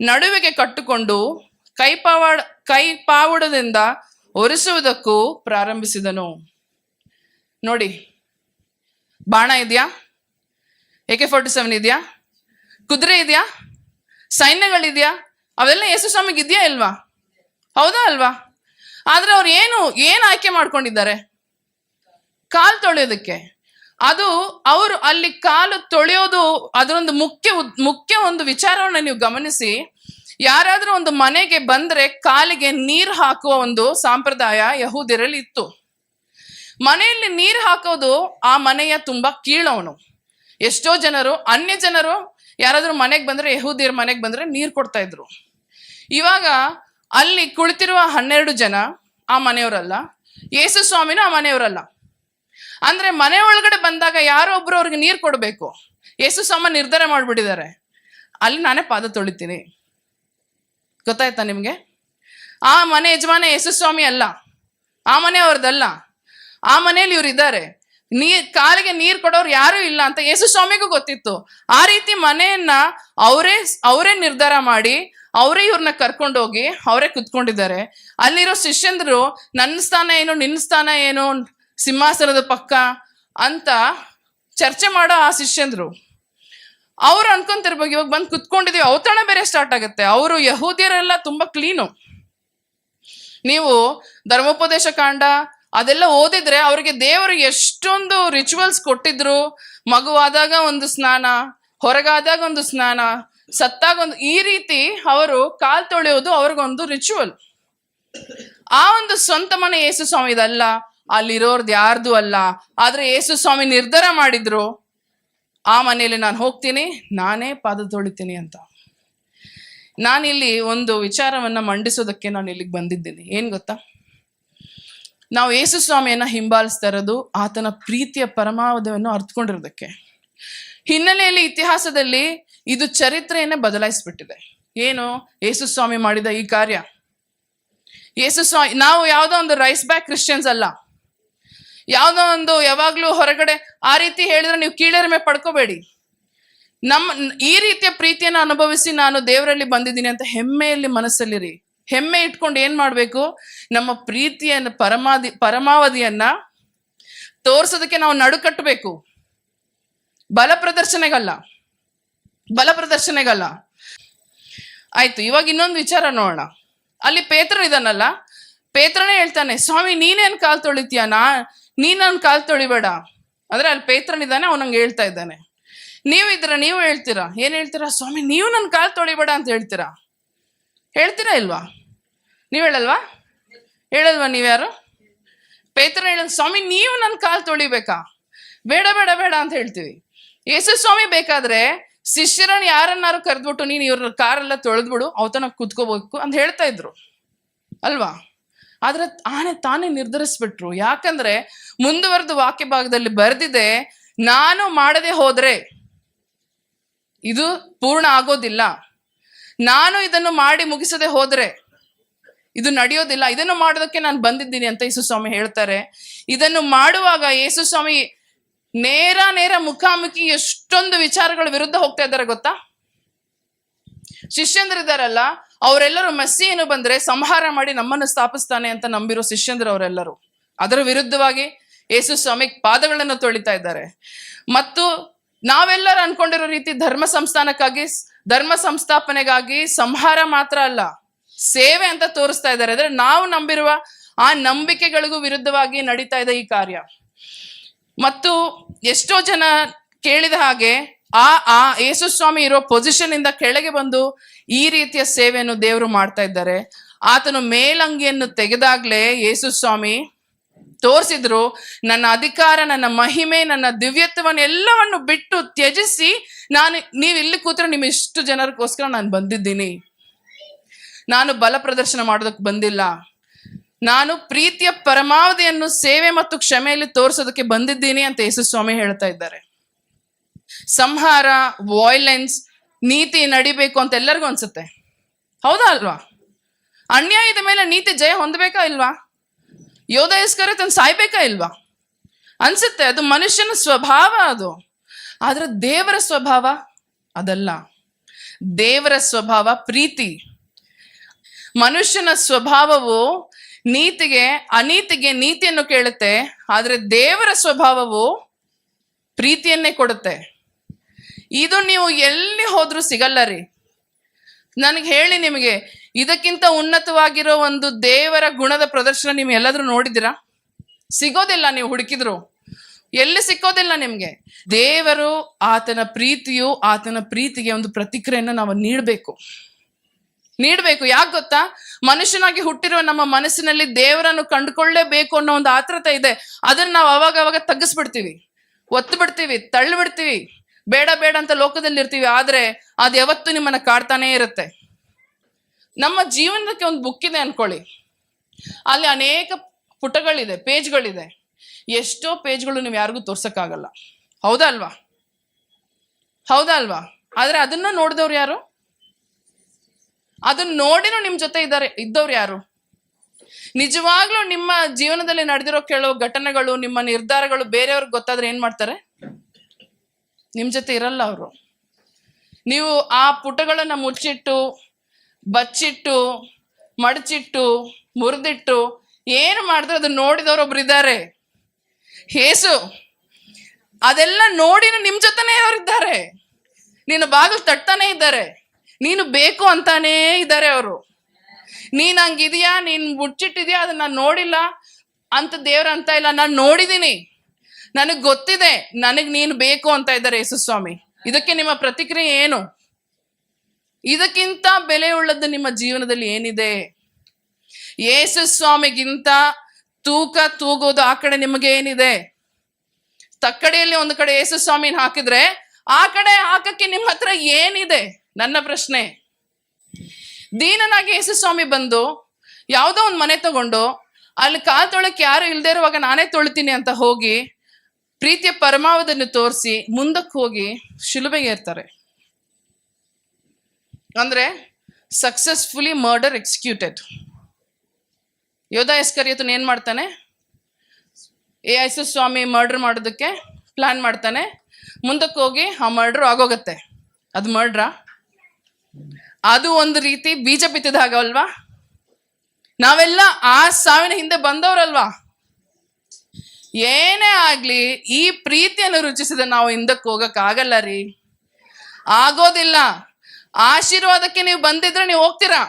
ನಡುವೆಗೆ ಕಟ್ಟಿಕೊಂಡು ಕೈಪಾವಾಡ ಕೈಪಾವುಡದಿಂದ ಒರೆಸುವುದಕ್ಕೂ ಪ್ರಾರಂಭಿಸಿದನು. ನೋಡಿ, ಬಾಣ ಇದೆಯಾ? ಎಕೆ ಫೋರ್ಟಿ ಸೆವೆನ್ ಇದೆಯಾ? ಕುದುರೆ ಇದೆಯಾ? ಸೈನ್ಯಗಳಿದೆಯಾ? ಅವೆಲ್ಲ ಯೇಸು ಸ್ವಾಮಿಗೆ ಇದೆಯಾ ಇಲ್ವಾ? ಹೌದಾ ಅಲ್ವಾ? ಆದ್ರೆ ಅವ್ರು ಏನು ಏನು ಆಯ್ಕೆ ಮಾಡ್ಕೊಂಡಿದ್ದಾರೆ? ಕಾಲು ತೊಳೆಯೋದಕ್ಕೆ. ಅದು ಅವರು ಅಲ್ಲಿ ಕಾಲು ತೊಳೆಯೋದು ಅದರೊಂದು ಮುಖ್ಯ ಮುಖ್ಯ ಒಂದು ವಿಚಾರವನ್ನು ನೀವು ಗಮನಿಸಿ. ಯಾರಾದ್ರೂ ಒಂದು ಮನೆಗೆ ಬಂದ್ರೆ ಕಾಲಿಗೆ ನೀರು ಹಾಕುವ ಒಂದು ಸಂಪ್ರದಾಯ ಯಹೂದಿರಲ್ಲಿ ಇತ್ತು. ಮನೆಯಲ್ಲಿ ನೀರು ಹಾಕೋದು ಆ ಮನೆಯ ತುಂಬಾ ಕೀಳವನು. ಎಷ್ಟೋ ಜನರು, ಅನ್ಯ ಜನರು ಯಾರಾದರೂ ಮನೆಗೆ ಬಂದ್ರೆ, ಯಹೂದಿಯರ ಮನೆಗೆ ಬಂದ್ರೆ ನೀರು ಕೊಡ್ತಾ ಇದ್ರು. ಇವಾಗ ಅಲ್ಲಿ ಕುಳಿತಿರುವ ಹನ್ನೆರಡು ಜನ ಆ ಮನೆಯವರಲ್ಲ, ಯೇಸು ಸ್ವಾಮಿನೂ ಆ ಮನೆಯವರಲ್ಲ. ಅಂದ್ರೆ ಮನೆ ಒಳಗಡೆ ಬಂದಾಗ ಯಾರೋ ಒಬ್ರು ಅವ್ರಿಗೆ ನೀರು ಕೊಡಬೇಕು. ಯೇಸು ಸ್ವಾಮ ನಿರ್ಧಾರ ಮಾಡ್ಬಿಟ್ಟಿದ್ದಾರೆ. ಅಲ್ಲಿ ನಾನೇ ಪಾದ ತೊಳಿತೀನಿ. ಗೊತ್ತಾಯ್ತಾ ನಿಮ್ಗೆ? ಆ ಮನೆ ಯಜಮಾನ ಯೇಸು ಸ್ವಾಮಿ ಅಲ್ಲ. ಆ ಮನೆ ಅವ್ರದ್ದಲ್ಲ. ಆ ಮನೆಯಲ್ಲಿ ಇವ್ರು ಇದ್ದಾರೆ ನೀರ್ ಕಾಲಿಗೆ ನೀರ್ ಕೊಡೋರು ಯಾರು ಇಲ್ಲ ಅಂತ ಯೇಸು ಸ್ವಾಮಿಗೂ ಗೊತ್ತಿತ್ತು. ಆ ರೀತಿ ಮನೆಯನ್ನ ಅವರೇ ಅವರೇ ನಿರ್ಧಾರ ಮಾಡಿ, ಅವರೇ ಇವ್ರನ್ನ ಕರ್ಕೊಂಡೋಗಿ ಅವರೇ ಕುತ್ಕೊಂಡಿದ್ದಾರೆ. ಅಲ್ಲಿರೋ ಶಿಷ್ಯಂದ್ರು ನನ್ನ ಸ್ಥಾನ ಏನು ನಿನ್ನ ಸ್ಥಾನ ಏನು, ಸಿಂಹಾಸನದ ಪಕ್ಕ? ಅಂತ ಚರ್ಚೆ ಮಾಡೋ ಆ ಶಿಷ್ಯಂದ್ರು. ಅವ್ರು ಅನ್ಕೊಂತಿರ್ಬೇಕು ಇವಾಗ ಬಂದು ಕುತ್ಕೊಂಡಿದೀವಿ ಅವತರಣ ಬೇರೆ ಸ್ಟಾರ್ಟ್ ಆಗುತ್ತೆ. ಅವರು ಯಹೂದಿಯರೆಲ್ಲ ತುಂಬಾ ಕ್ಲೀನು ನೀವು ಧರ್ಮೋಪದೇಶ ಕಾಂಡ ಅದೆಲ್ಲ ಓದಿದ್ರೆ ಅವರಿಗೆ ದೇವರು ಎಷ್ಟೊಂದು ರಿಚುವಲ್ಸ್ ಕೊಟ್ಟಿದ್ರು. ಮಗುವಾದಾಗ ಒಂದು ಸ್ನಾನ, ಹೊರಗಾದಾಗ ಒಂದು ಸ್ನಾನ, ಸತ್ತಾಗ ಒಂದು, ಈ ರೀತಿ ಅವರು ಕಾಲ್ ತೊಳೆಯೋದು ಅವ್ರಿಗೊಂದು ರಿಚುವಲ್ ಆ ಒಂದು ಸ್ವಂತ ಮನೆ ಯೇಸು ಸ್ವಾಮಿ ಇದಲ್ಲ. ಅಲ್ಲಿರೋರ್ದು ಯಾರ್ದು ಅಲ್ಲ. ಆದ್ರೆ ಯೇಸು ಸ್ವಾಮಿ ನಿರ್ಧಾರ ಮಾಡಿದ್ರು, ಆ ಮನೆಯಲ್ಲಿ ನಾನು ಹೋಗ್ತೀನಿ, ನಾನೇ ಪಾದ ತೊಳಿತೀನಿ ಅಂತ. ನಾನಿಲ್ಲಿ ಒಂದು ವಿಚಾರವನ್ನ ಮಂಡಿಸೋದಕ್ಕೆ ನಾನು ಇಲ್ಲಿಗೆ ಬಂದಿದ್ದೀನಿ. ಏನ್ ಗೊತ್ತಾ? ನಾವು ಯೇಸು ಸ್ವಾಮಿಯನ್ನ ಹಿಂಬಾಲಿಸ್ತಾ ಇರೋದು ಆತನ ಪ್ರೀತಿಯ ಪರಮಾವಧವನ್ನು ಅರ್ಥಕೊಂಡಿರೋದಕ್ಕೆ ಹಿನ್ನೆಲೆಯಲ್ಲಿ ಇತಿಹಾಸದಲ್ಲಿ ಇದು ಚರಿತ್ರೆಯನ್ನೇ ಬದಲಾಯಿಸ್ಬಿಟ್ಟಿದೆ. ಏನು? ಯೇಸು ಸ್ವಾಮಿ ಮಾಡಿದ ಈ ಕಾರ್ಯ. ಯೇಸು ಸ್ವಾಮಿ ನಾವು ಯಾವುದೋ ಒಂದು ರೈಸ್ ಬ್ಯಾಕ್ ಕ್ರಿಶ್ಚಿಯನ್ಸ್ ಅಲ್ಲ. ಯಾವುದೋ ಒಂದು ಯಾವಾಗಲೂ ಹೊರಗಡೆ ಆ ರೀತಿ ಹೇಳಿದ್ರೆ ನೀವು ಕೀಳರಿಮೆ ಪಡ್ಕೋಬೇಡಿ. ನಮ್ಮ, ಈ ರೀತಿಯ ಪ್ರೀತಿಯನ್ನು ಅನುಭವಿಸಿ ನಾನು ದೇವರಲ್ಲಿ ಬಂದಿದ್ದೀನಿ ಅಂತ ಹೆಮ್ಮೆಯಲ್ಲಿ ಮನಸ್ಸಲ್ಲಿರಿ. ಹೆಮ್ಮೆ ಇಟ್ಕೊಂಡು ಏನ್ ಮಾಡ್ಬೇಕು? ನಮ್ಮ ಪ್ರೀತಿಯನ್ನು, ಪರಮಾದಿ, ಪರಮಾವಧಿಯನ್ನ ತೋರ್ಸೋದಕ್ಕೆ ನಾವು ನಡು ಕಟ್ಟಬೇಕು ಬಲ ಪ್ರದರ್ಶನೆಗಲ್ಲ. ಬಲ ಪ್ರದರ್ಶನೆಗಲ್ಲ. ಆಯ್ತು, ಇವಾಗ ಇನ್ನೊಂದು ವಿಚಾರ ನೋಡೋಣ. ಅಲ್ಲಿ ಪೇತ್ರ ಇದನ್ನಲ್ಲ ಪೇತ್ರನೇ ಹೇಳ್ತಾನೆ, ಸ್ವಾಮಿ ನೀನೇನ್ ಕಾಲ್ ತೊಳಿತೀಯ? ನಾ, ನೀನ್ ನನ್ ಕಾಲ್ ತೊಳಿಬೇಡ. ಅಂದ್ರೆ ಅಲ್ಲಿ ಪೇತ್ರನಿದ್ದಾನೆ ಅವನಂಗೆ ಹೇಳ್ತಾ ಇದ್ದಾನೆ. ನೀವು ಇದ್ರ ನೀವು ಹೇಳ್ತೀರಾ? ಏನ್ ಹೇಳ್ತೀರಾ? ಸ್ವಾಮಿ, ನೀವು ನನ್ ಕಾಲ್ ತೊಳಿಬೇಡ ಅಂತ ಹೇಳ್ತೀರಾ? ಹೇಳ್ತೀರಾ ಇಲ್ವಾ? ನೀವ್ ಹೇಳಲ್ವಾ? ಹೇಳಲ್ವಾ ನೀವ್ಯಾರು ಪೇತ್ರ ಹೇಳ ಸ್ವಾಮಿ, ನೀವು ನನ್ನ ಕಾಲು ತೊಳಿಬೇಕಾ? ಬೇಡ ಬೇಡ ಬೇಡ ಅಂತ ಹೇಳ್ತೀವಿ. ಯೇಸು ಸ್ವಾಮಿ ಬೇಕಾದ್ರೆ ಶಿಷ್ಯರನ್ನ ಯಾರನ್ನಾರು ಕರೆದ್ಬಿಟ್ಟು ನೀನು ಇವ್ರ ಕಾರೆಲ್ಲ ತೊಳೆದ್ಬಿಡು, ಅವತನ ಕುತ್ಕೋಬೇಕು ಅಂತ ಹೇಳ್ತಾ ಇದ್ರು. ಅಲ್ವಾ? ಆದ್ರೆ ಆನೆ ತಾನೇ ನಿರ್ಧರಿಸ್ಬಿಟ್ರು. ಯಾಕಂದ್ರೆ ಮುಂದುವರೆದ ವಾಕ್ಯ ಭಾಗದಲ್ಲಿ ಬರೆದಿದೆ, ನಾನು ಮಾಡದೆ ಹೋದ್ರೆ ಇದು ಪೂರ್ಣ ಆಗೋದಿಲ್ಲ. ನಾನು ಇದನ್ನು ಮಾಡಿ ಮುಗಿಸದೆ ಹೋದ್ರೆ ಇದು ನಡೆಯೋದಿಲ್ಲ, ಇದನ್ನು ಮಾಡೋದಕ್ಕೆ ನಾನು ಬಂದಿದ್ದೀನಿ ಅಂತ ಯೇಸು ಸ್ವಾಮಿ ಹೇಳ್ತಾರೆ. ಇದನ್ನು ಮಾಡುವಾಗ ಯೇಸು ಸ್ವಾಮಿ ನೇರ ನೇರ ಮುಖಾಮುಖಿ ಎಷ್ಟೊಂದು ವಿಚಾರಗಳ ವಿರುದ್ಧ ಹೋಗ್ತಾ ಇದ್ದಾರೆ ಗೊತ್ತಾ? ಶಿಷ್ಯಂದ್ರಿದಾರಲ್ಲ ಅವರೆಲ್ಲರೂ ಮೆಸ್ಸಿಯನ್ನು ಬಂದ್ರೆ ಸಂಹಾರ ಮಾಡಿ ನಮ್ಮನ್ನು ಸ್ಥಾಪಿಸ್ತಾನೆ ಅಂತ ನಂಬಿರೋ ಶಿಷ್ಯಂದ್ರ ಅವರೆಲ್ಲರೂ. ಅದರ ವಿರುದ್ಧವಾಗಿ ಯೇಸು ಸ್ವಾಮಿ ಪಾದಗಳನ್ನು ತೊಳಿತಾ ಇದ್ದಾರೆ. ಮತ್ತು ನಾವೆಲ್ಲರೂ ಅನ್ಕೊಂಡಿರೋ ರೀತಿ ಧರ್ಮ ಸಂಸ್ಥಾನಕ್ಕಾಗಿ, ಧರ್ಮ ಸಂಸ್ಥಾಪನೆಗಾಗಿ ಸಂಹಾರ ಮಾತ್ರ ಅಲ್ಲ ಸೇವೆ ಅಂತ ತೋರಿಸ್ತಾ ಇದ್ದಾರೆ. ಅಂದ್ರೆ ನಾವು ನಂಬಿರುವ ಆ ನಂಬಿಕೆಗಳಿಗೂ ವಿರುದ್ಧವಾಗಿ ನಡೀತಾ ಇದೆ ಈ ಕಾರ್ಯ. ಮತ್ತು ಎಷ್ಟೋ ಜನ ಕೇಳಿದ ಹಾಗೆ ಆ ಆ ಯೇಸು ಸ್ವಾಮಿ ಇರೋ ಪೊಸಿಷನ್ ಇಂದ ಕೆಳಗೆ ಬಂದು ಈ ರೀತಿಯ ಸೇವೆಯನ್ನು ದೇವರು ಮಾಡ್ತಾ ಇದ್ದಾರೆ. ಆತನು ಮೇಲಂಗಿಯನ್ನು ತೆಗೆದಾಗ್ಲೇ ಯೇಸು ಸ್ವಾಮಿ ತೋರಿಸಿದ್ರು, ನನ್ನ ಅಧಿಕಾರ, ನನ್ನ ಮಹಿಮೆ, ನನ್ನ ದಿವ್ಯತ್ವವನ್ನು ಎಲ್ಲವನ್ನು ಬಿಟ್ಟು ತ್ಯಜಿಸಿ, ನಾನು ನೀವು ಇಲ್ಲಿ ಕೂತ್ರೆ ನಿಮ್ಮ ಇಷ್ಟು ಜನರಿಗೋಸ್ಕರ ನಾನು ಬಂದಿದ್ದೀನಿ. ನಾನು ಬಲ ಪ್ರದರ್ಶನ ಮಾಡೋದಕ್ಕೆ ಬಂದಿಲ್ಲ. ನಾನು ಪ್ರೀತಿಯ ಪರಮಾವಧಿಯನ್ನು ಸೇವೆ ಮತ್ತು ಕ್ಷಮೆಯಲ್ಲಿ ತೋರಿಸೋದಕ್ಕೆ ಬಂದಿದ್ದೀನಿ ಅಂತ ಯೇಸು ಸ್ವಾಮಿ ಹೇಳ್ತಾ ಇದ್ದಾರೆ. ಸಂಹಾರ ವಾಯ್ಲೆನ್ಸ್ ನೀತಿ ನಡಿಬೇಕು ಅಂತ ಎಲ್ಲರಿಗೂ ಅನ್ಸುತ್ತೆ. ಹೌದಾ ಅಲ್ವಾ? ಅನ್ಯಾಯದ ಮೇಲೆ ನೀತಿ ಜಯ ಹೊಂದಬೇಕಾ ಇಲ್ವಾ? ಯೋಧ ಇಸ್ಕರ ತನ್ನ ಸಾಯ್ಬೇಕಾ ಇಲ್ವಾ? ಅನ್ಸುತ್ತೆ, ಅದು ಮನುಷ್ಯನ ಸ್ವಭಾವ ಅದು. ಆದ್ರೆ ದೇವರ ಸ್ವಭಾವ ಅದಲ್ಲ. ದೇವರ ಸ್ವಭಾವ ಪ್ರೀತಿ. ಮನುಷ್ಯನ ಸ್ವಭಾವವು ನೀತಿಗೆ, ಅನೀತಿಗೆ ನೀತಿಯನ್ನು ಕೇಳುತ್ತೆ, ಆದ್ರೆ ದೇವರ ಸ್ವಭಾವವು ಪ್ರೀತಿಯನ್ನೇ ಕೊಡುತ್ತೆ. ಇದು ನೀವು ಎಲ್ಲಿ ಹೋದ್ರೂ ಸಿಗಲ್ಲ ರೀ. ನನಗೆ ಹೇಳಿ ನಿಮಗೆ, ಇದಕ್ಕಿಂತ ಉನ್ನತವಾಗಿರೋ ಒಂದು ದೇವರ ಗುಣದ ಪ್ರದರ್ಶನ ನೀವು ಎಲ್ಲಾದ್ರೂ ನೋಡಿದ್ದೀರಾ? ಸಿಗೋದಿಲ್ಲ ನೀವು ಹುಡುಕಿದ್ರು. ಎಲ್ಲಿ ಸಿಕ್ಕೋದಿಲ್ಲ ನಿಮ್ಗೆ. ದೇವರು ಆತನ ಪ್ರೀತಿಯು ಆತನ ಪ್ರೀತಿಗೆ ಒಂದು ಪ್ರತಿಕ್ರಿಯೆಯನ್ನು ನಾವು ನೀಡಬೇಕು. ನೀಡಬೇಕು. ಯಾಕೆ ಗೊತ್ತಾ? ಮನುಷ್ಯನಾಗಿ ಹುಟ್ಟಿರುವ ನಮ್ಮ ಮನಸ್ಸಿನಲ್ಲಿ ದೇವರನ್ನು ಕಂಡುಕೊಳ್ಳೇಬೇಕು ಅನ್ನೋ ಒಂದು ಆತ್ರತೆ ಇದೆ. ಅದನ್ನ ನಾವು ಅವಾಗ ಅವಾಗ ತಗ್ಗಿಸ್ಬಿಡ್ತೀವಿ. ಒತ್ತು ಬಿಡ್ತೀವಿ, ತಳ್ಳಿ ಬಿಡ್ತೀವಿ. ಬೇಡ ಬೇಡ ಅಂತ ಲೋಕದಲ್ಲಿ ಇರ್ತೀವಿ. ಆದ್ರೆ ಅದು ಯಾವತ್ತೂ ನಿಮ್ಮನ್ನ ಕಾಡ್ತಾನೇ ಇರುತ್ತೆ. ನಮ್ಮ ಜೀವನಕ್ಕೆ ಒಂದು ಬುಕ್ ಇದೆ ಅನ್ಕೊಳ್ಳಿ. ಅಲ್ಲಿ ಅನೇಕ ಪುಟಗಳಿದೆ, ಪೇಜ್ಗಳಿದೆ. ಎಷ್ಟೋ ಪೇಜ್ಗಳು ನೀವು ಯಾರಿಗೂ ತೋರ್ಸಕ್ಕಾಗಲ್ಲ. ಹೌದಾ ಅಲ್ವಾ ಹೌದಾ ಅಲ್ವಾ ಆದ್ರೆ ಅದನ್ನ ನೋಡಿದವ್ರು ಯಾರು? ಅದನ್ನ ನೋಡಿನೂ ನಿಮ್ ಜೊತೆ ಇದ್ದಾರೆ, ಇದ್ದವ್ರು ಯಾರು? ನಿಜವಾಗ್ಲೂ ನಿಮ್ಮ ಜೀವನದಲ್ಲಿ ನಡೆದಿರೋ ಕೆಲವು ಘಟನೆಗಳು, ನಿಮ್ಮ ನಿರ್ಧಾರಗಳು ಬೇರೆಯವ್ರಿಗೆ ಗೊತ್ತಾದ್ರೆ ಏನ್ ಮಾಡ್ತಾರೆ? ನಿಮ್ ಜೊತೆ ಇರಲ್ಲ ಅವರು. ನೀವು ಆ ಪುಟಗಳನ್ನ ಮುಚ್ಚಿಟ್ಟು, ಬಚ್ಚಿಟ್ಟು, ಮಡಚಿಟ್ಟು, ಮುರಿದಿಟ್ಟು ಏನು ಮಾಡಿದ್ರೆ ಅದನ್ನ ನೋಡಿದವ್ರು ಒಬ್ರು ಇದ್ದಾರೆ? ಹೇಸು ಅದೆಲ್ಲ ನೋಡಿನೂ ನಿಮ್ ಜೊತೆನೇ ಇದ್ದಾರೆ ನಿನ್ನ ಬಾಗಿಲು ತಟ್ತಾನೆ ಇದ್ದಾರೆ. ನೀನು ಬೇಕು ಅಂತಾನೇ ಇದ್ದಾರೆ ಅವರು. ನೀನ್ ಹಂಗಿದೀಯಾ? ನೀನ್ ಮುಚ್ಚಿಟ್ಟಿದ್ಯಾ? ಅದನ್ನ ನಾನು ನೋಡಿಲ್ಲ. ಅಂತ ದೇವ್ರ ಅಂತ ಇಲ್ಲ. ನಾನು ನೋಡಿದೀನಿ. ನನಗ್ ಗೊತ್ತಿದೆ. ನನಗ್ ನೀನು ಬೇಕು ಅಂತ ಇದ್ದಾರೆ ಯೇಸು ಸ್ವಾಮಿ ಇದಕ್ಕೆ ನಿಮ್ಮ ಪ್ರತಿಕ್ರಿಯೆ ಏನು? ಇದಕ್ಕಿಂತ ಬೆಲೆ ಉಳ್ಳದ್ದು ನಿಮ್ಮ ಜೀವನದಲ್ಲಿ ಏನಿದೆ? ಯೇಸು ಸ್ವಾಮಿಗಿಂತ ತೂಕ ತೂಗೋದು ಆ ಕಡೆ ನಿಮಗೆ ಏನಿದೆ? ತಕ್ಕಡಿಯಲ್ಲಿ ಒಂದು ಕಡೆ ಯೇಸು ಸ್ವಾಮಿನ ಹಾಕಿದ್ರೆ ಆ ಕಡೆ ಹಾಕಕ್ಕೆ ನಿಮ್ಮ ಹತ್ರ ಏನಿದೆ? ನನ್ನ ಪ್ರಶ್ನೆ. ದೀನನಾಗಿ ಯೇಸು ಸ್ವಾಮಿ ಬಂದು ಯಾವುದೋ ಒಂದು ಮನೆ ತಗೊಂಡು ಅಲ್ಲಿ ಕಾಲ್ ತೊಳಕ್ಕೆ ಯಾರು ಇಲ್ದೇ ಇರುವಾಗ ನಾನೇ ತೊಳಿತೀನಿ ಅಂತ ಹೋಗಿ ಪ್ರೀತಿಯ ಪರಮಾವಧಿಯನ್ನು ತೋರಿಸಿ ಮುಂದಕ್ಕೆ ಹೋಗಿ ಶಿಲುಬೆಗೆ ಇರ್ತಾರೆ ಅಂದ್ರೆ ಸಕ್ಸಸ್ಫುಲಿ ಮರ್ಡರ್ ಎಕ್ಸಿಕ್ಯೂಟೆಡ್ ಯೋಧ ಎಸ್ಕರಿಯತನ ಏನ್ ಮಾಡ್ತಾನೆ? ಎ ಐಸು ಸ್ವಾಮಿ ಮರ್ಡರ್ ಮಾಡೋದಕ್ಕೆ ಪ್ಲಾನ್ ಮಾಡ್ತಾನೆ. ಮುಂದಕ್ಕೆ ಹೋಗಿ ಆ ಮರ್ಡರ್ ಆಗೋಗತ್ತೆ. ಅದು ಮರ್ಡ್ರಾ ಅದು ಒಂದು ರೀತಿ ಬೀಜ ಬಿತ್ತಿದ ಹಾಗಲ್ವಾ ನಾವೆಲ್ಲ ಆ ಸಾವಿನ ಹಿಂದೆ ಬಂದವರಲ್ವಾ? ಏನೇ ಆಗ್ಲಿ ಈ ಪ್ರೀತಿಯನ್ನು ರುಚಿಸಿದ ನಾವು ಹಿಂದಕ್ಕೆ ಹೋಗಕ್ ಆಗಲ್ಲ ರೀ. ಆಗೋದಿಲ್ಲ. ಆಶೀರ್ವಾದಕ್ಕೆ ನೀವು ಬಂದಿದ್ರೆ ನೀವು ಹೋಗ್ತೀರಾ?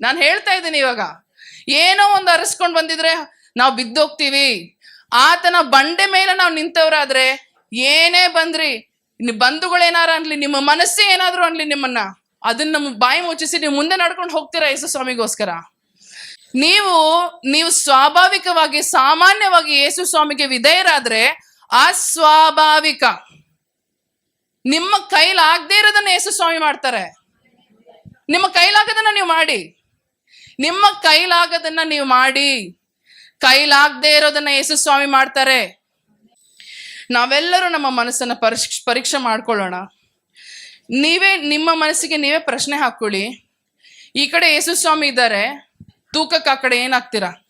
ನಾನು ಹೇಳ್ತಾ ಇದ್ದೀನಿ ಇವಾಗ. ಏನೋ ಒಂದು ಅರಸ್ಕೊಂಡು ಬಂದಿದ್ರೆ ನಾವು ಬಿದ್ದೋಗ್ತೀವಿ ಆತನ ಬಂಡೆ ಮೇಲೆ ನಾವು ನಿಂತವ್ರಾದ್ರೆ ಏನೇ ಬಂದ್ರಿ ಬಂಧುಗಳೇನಾರ ಅನ್ಲಿ, ನಿಮ್ಮ ಮನಸ್ಸೇ ಏನಾದ್ರೂ ಅನ್ಲಿ ನಿಮ್ಮನ್ನ. ಅದನ್ನ ನಮ್ಮ ಬಾಯಿ ಮುಚ್ಚಿಸಿ ನೀವು ಮುಂದೆ ನಡ್ಕೊಂಡು ಹೋಗ್ತೀರಾ ಯೇಸು ಸ್ವಾಮಿಗೋಸ್ಕರ ನೀವು ನೀವು ಸ್ವಾಭಾವಿಕವಾಗಿ, ಸಾಮಾನ್ಯವಾಗಿ ಯೇಸು ಸ್ವಾಮಿಗೆ ವಿಧೇಯರಾದ್ರೆ ಅಸ್ವಾಭಾವಿಕ. ನಿಮ್ಮ ಕೈಲಾಗದೇ ಇರೋದನ್ನ ಯೇಸು ಸ್ವಾಮಿ ಮಾಡ್ತಾರೆ. ನಿಮ್ಮ ಕೈಲಾಗದನ್ನ ನೀವು ಮಾಡಿ. ನಿಮ್ಮ ಕೈಲಾಗದನ್ನ ನೀವು ಮಾಡಿ. ಕೈಲಾಗದೇ ಇರೋದನ್ನ ಯೇಸು ಸ್ವಾಮಿ ಮಾಡ್ತಾರೆ. ನಾವೆಲ್ಲರೂ ನಮ್ಮ ಮನಸ್ಸನ್ನ ಪರೀಕ್ಷೆ ಪರೀಕ್ಷೆ ಮಾಡ್ಕೊಳ್ಳೋಣ. ನೀವೇ, ನಿಮ್ಮ ಮನಸ್ಸಿಗೆ ನೀವೇ ಪ್ರಶ್ನೆ ಹಾಕೊಳ್ಳಿ. ಈ ಕಡೆ ಯೇಸು ಸ್ವಾಮಿ ಇದ್ದಾರೆ. ತೂಕಕ್ಕೆ ಆ ಕಡೆ ಏನಾಗ್ತೀರಾ?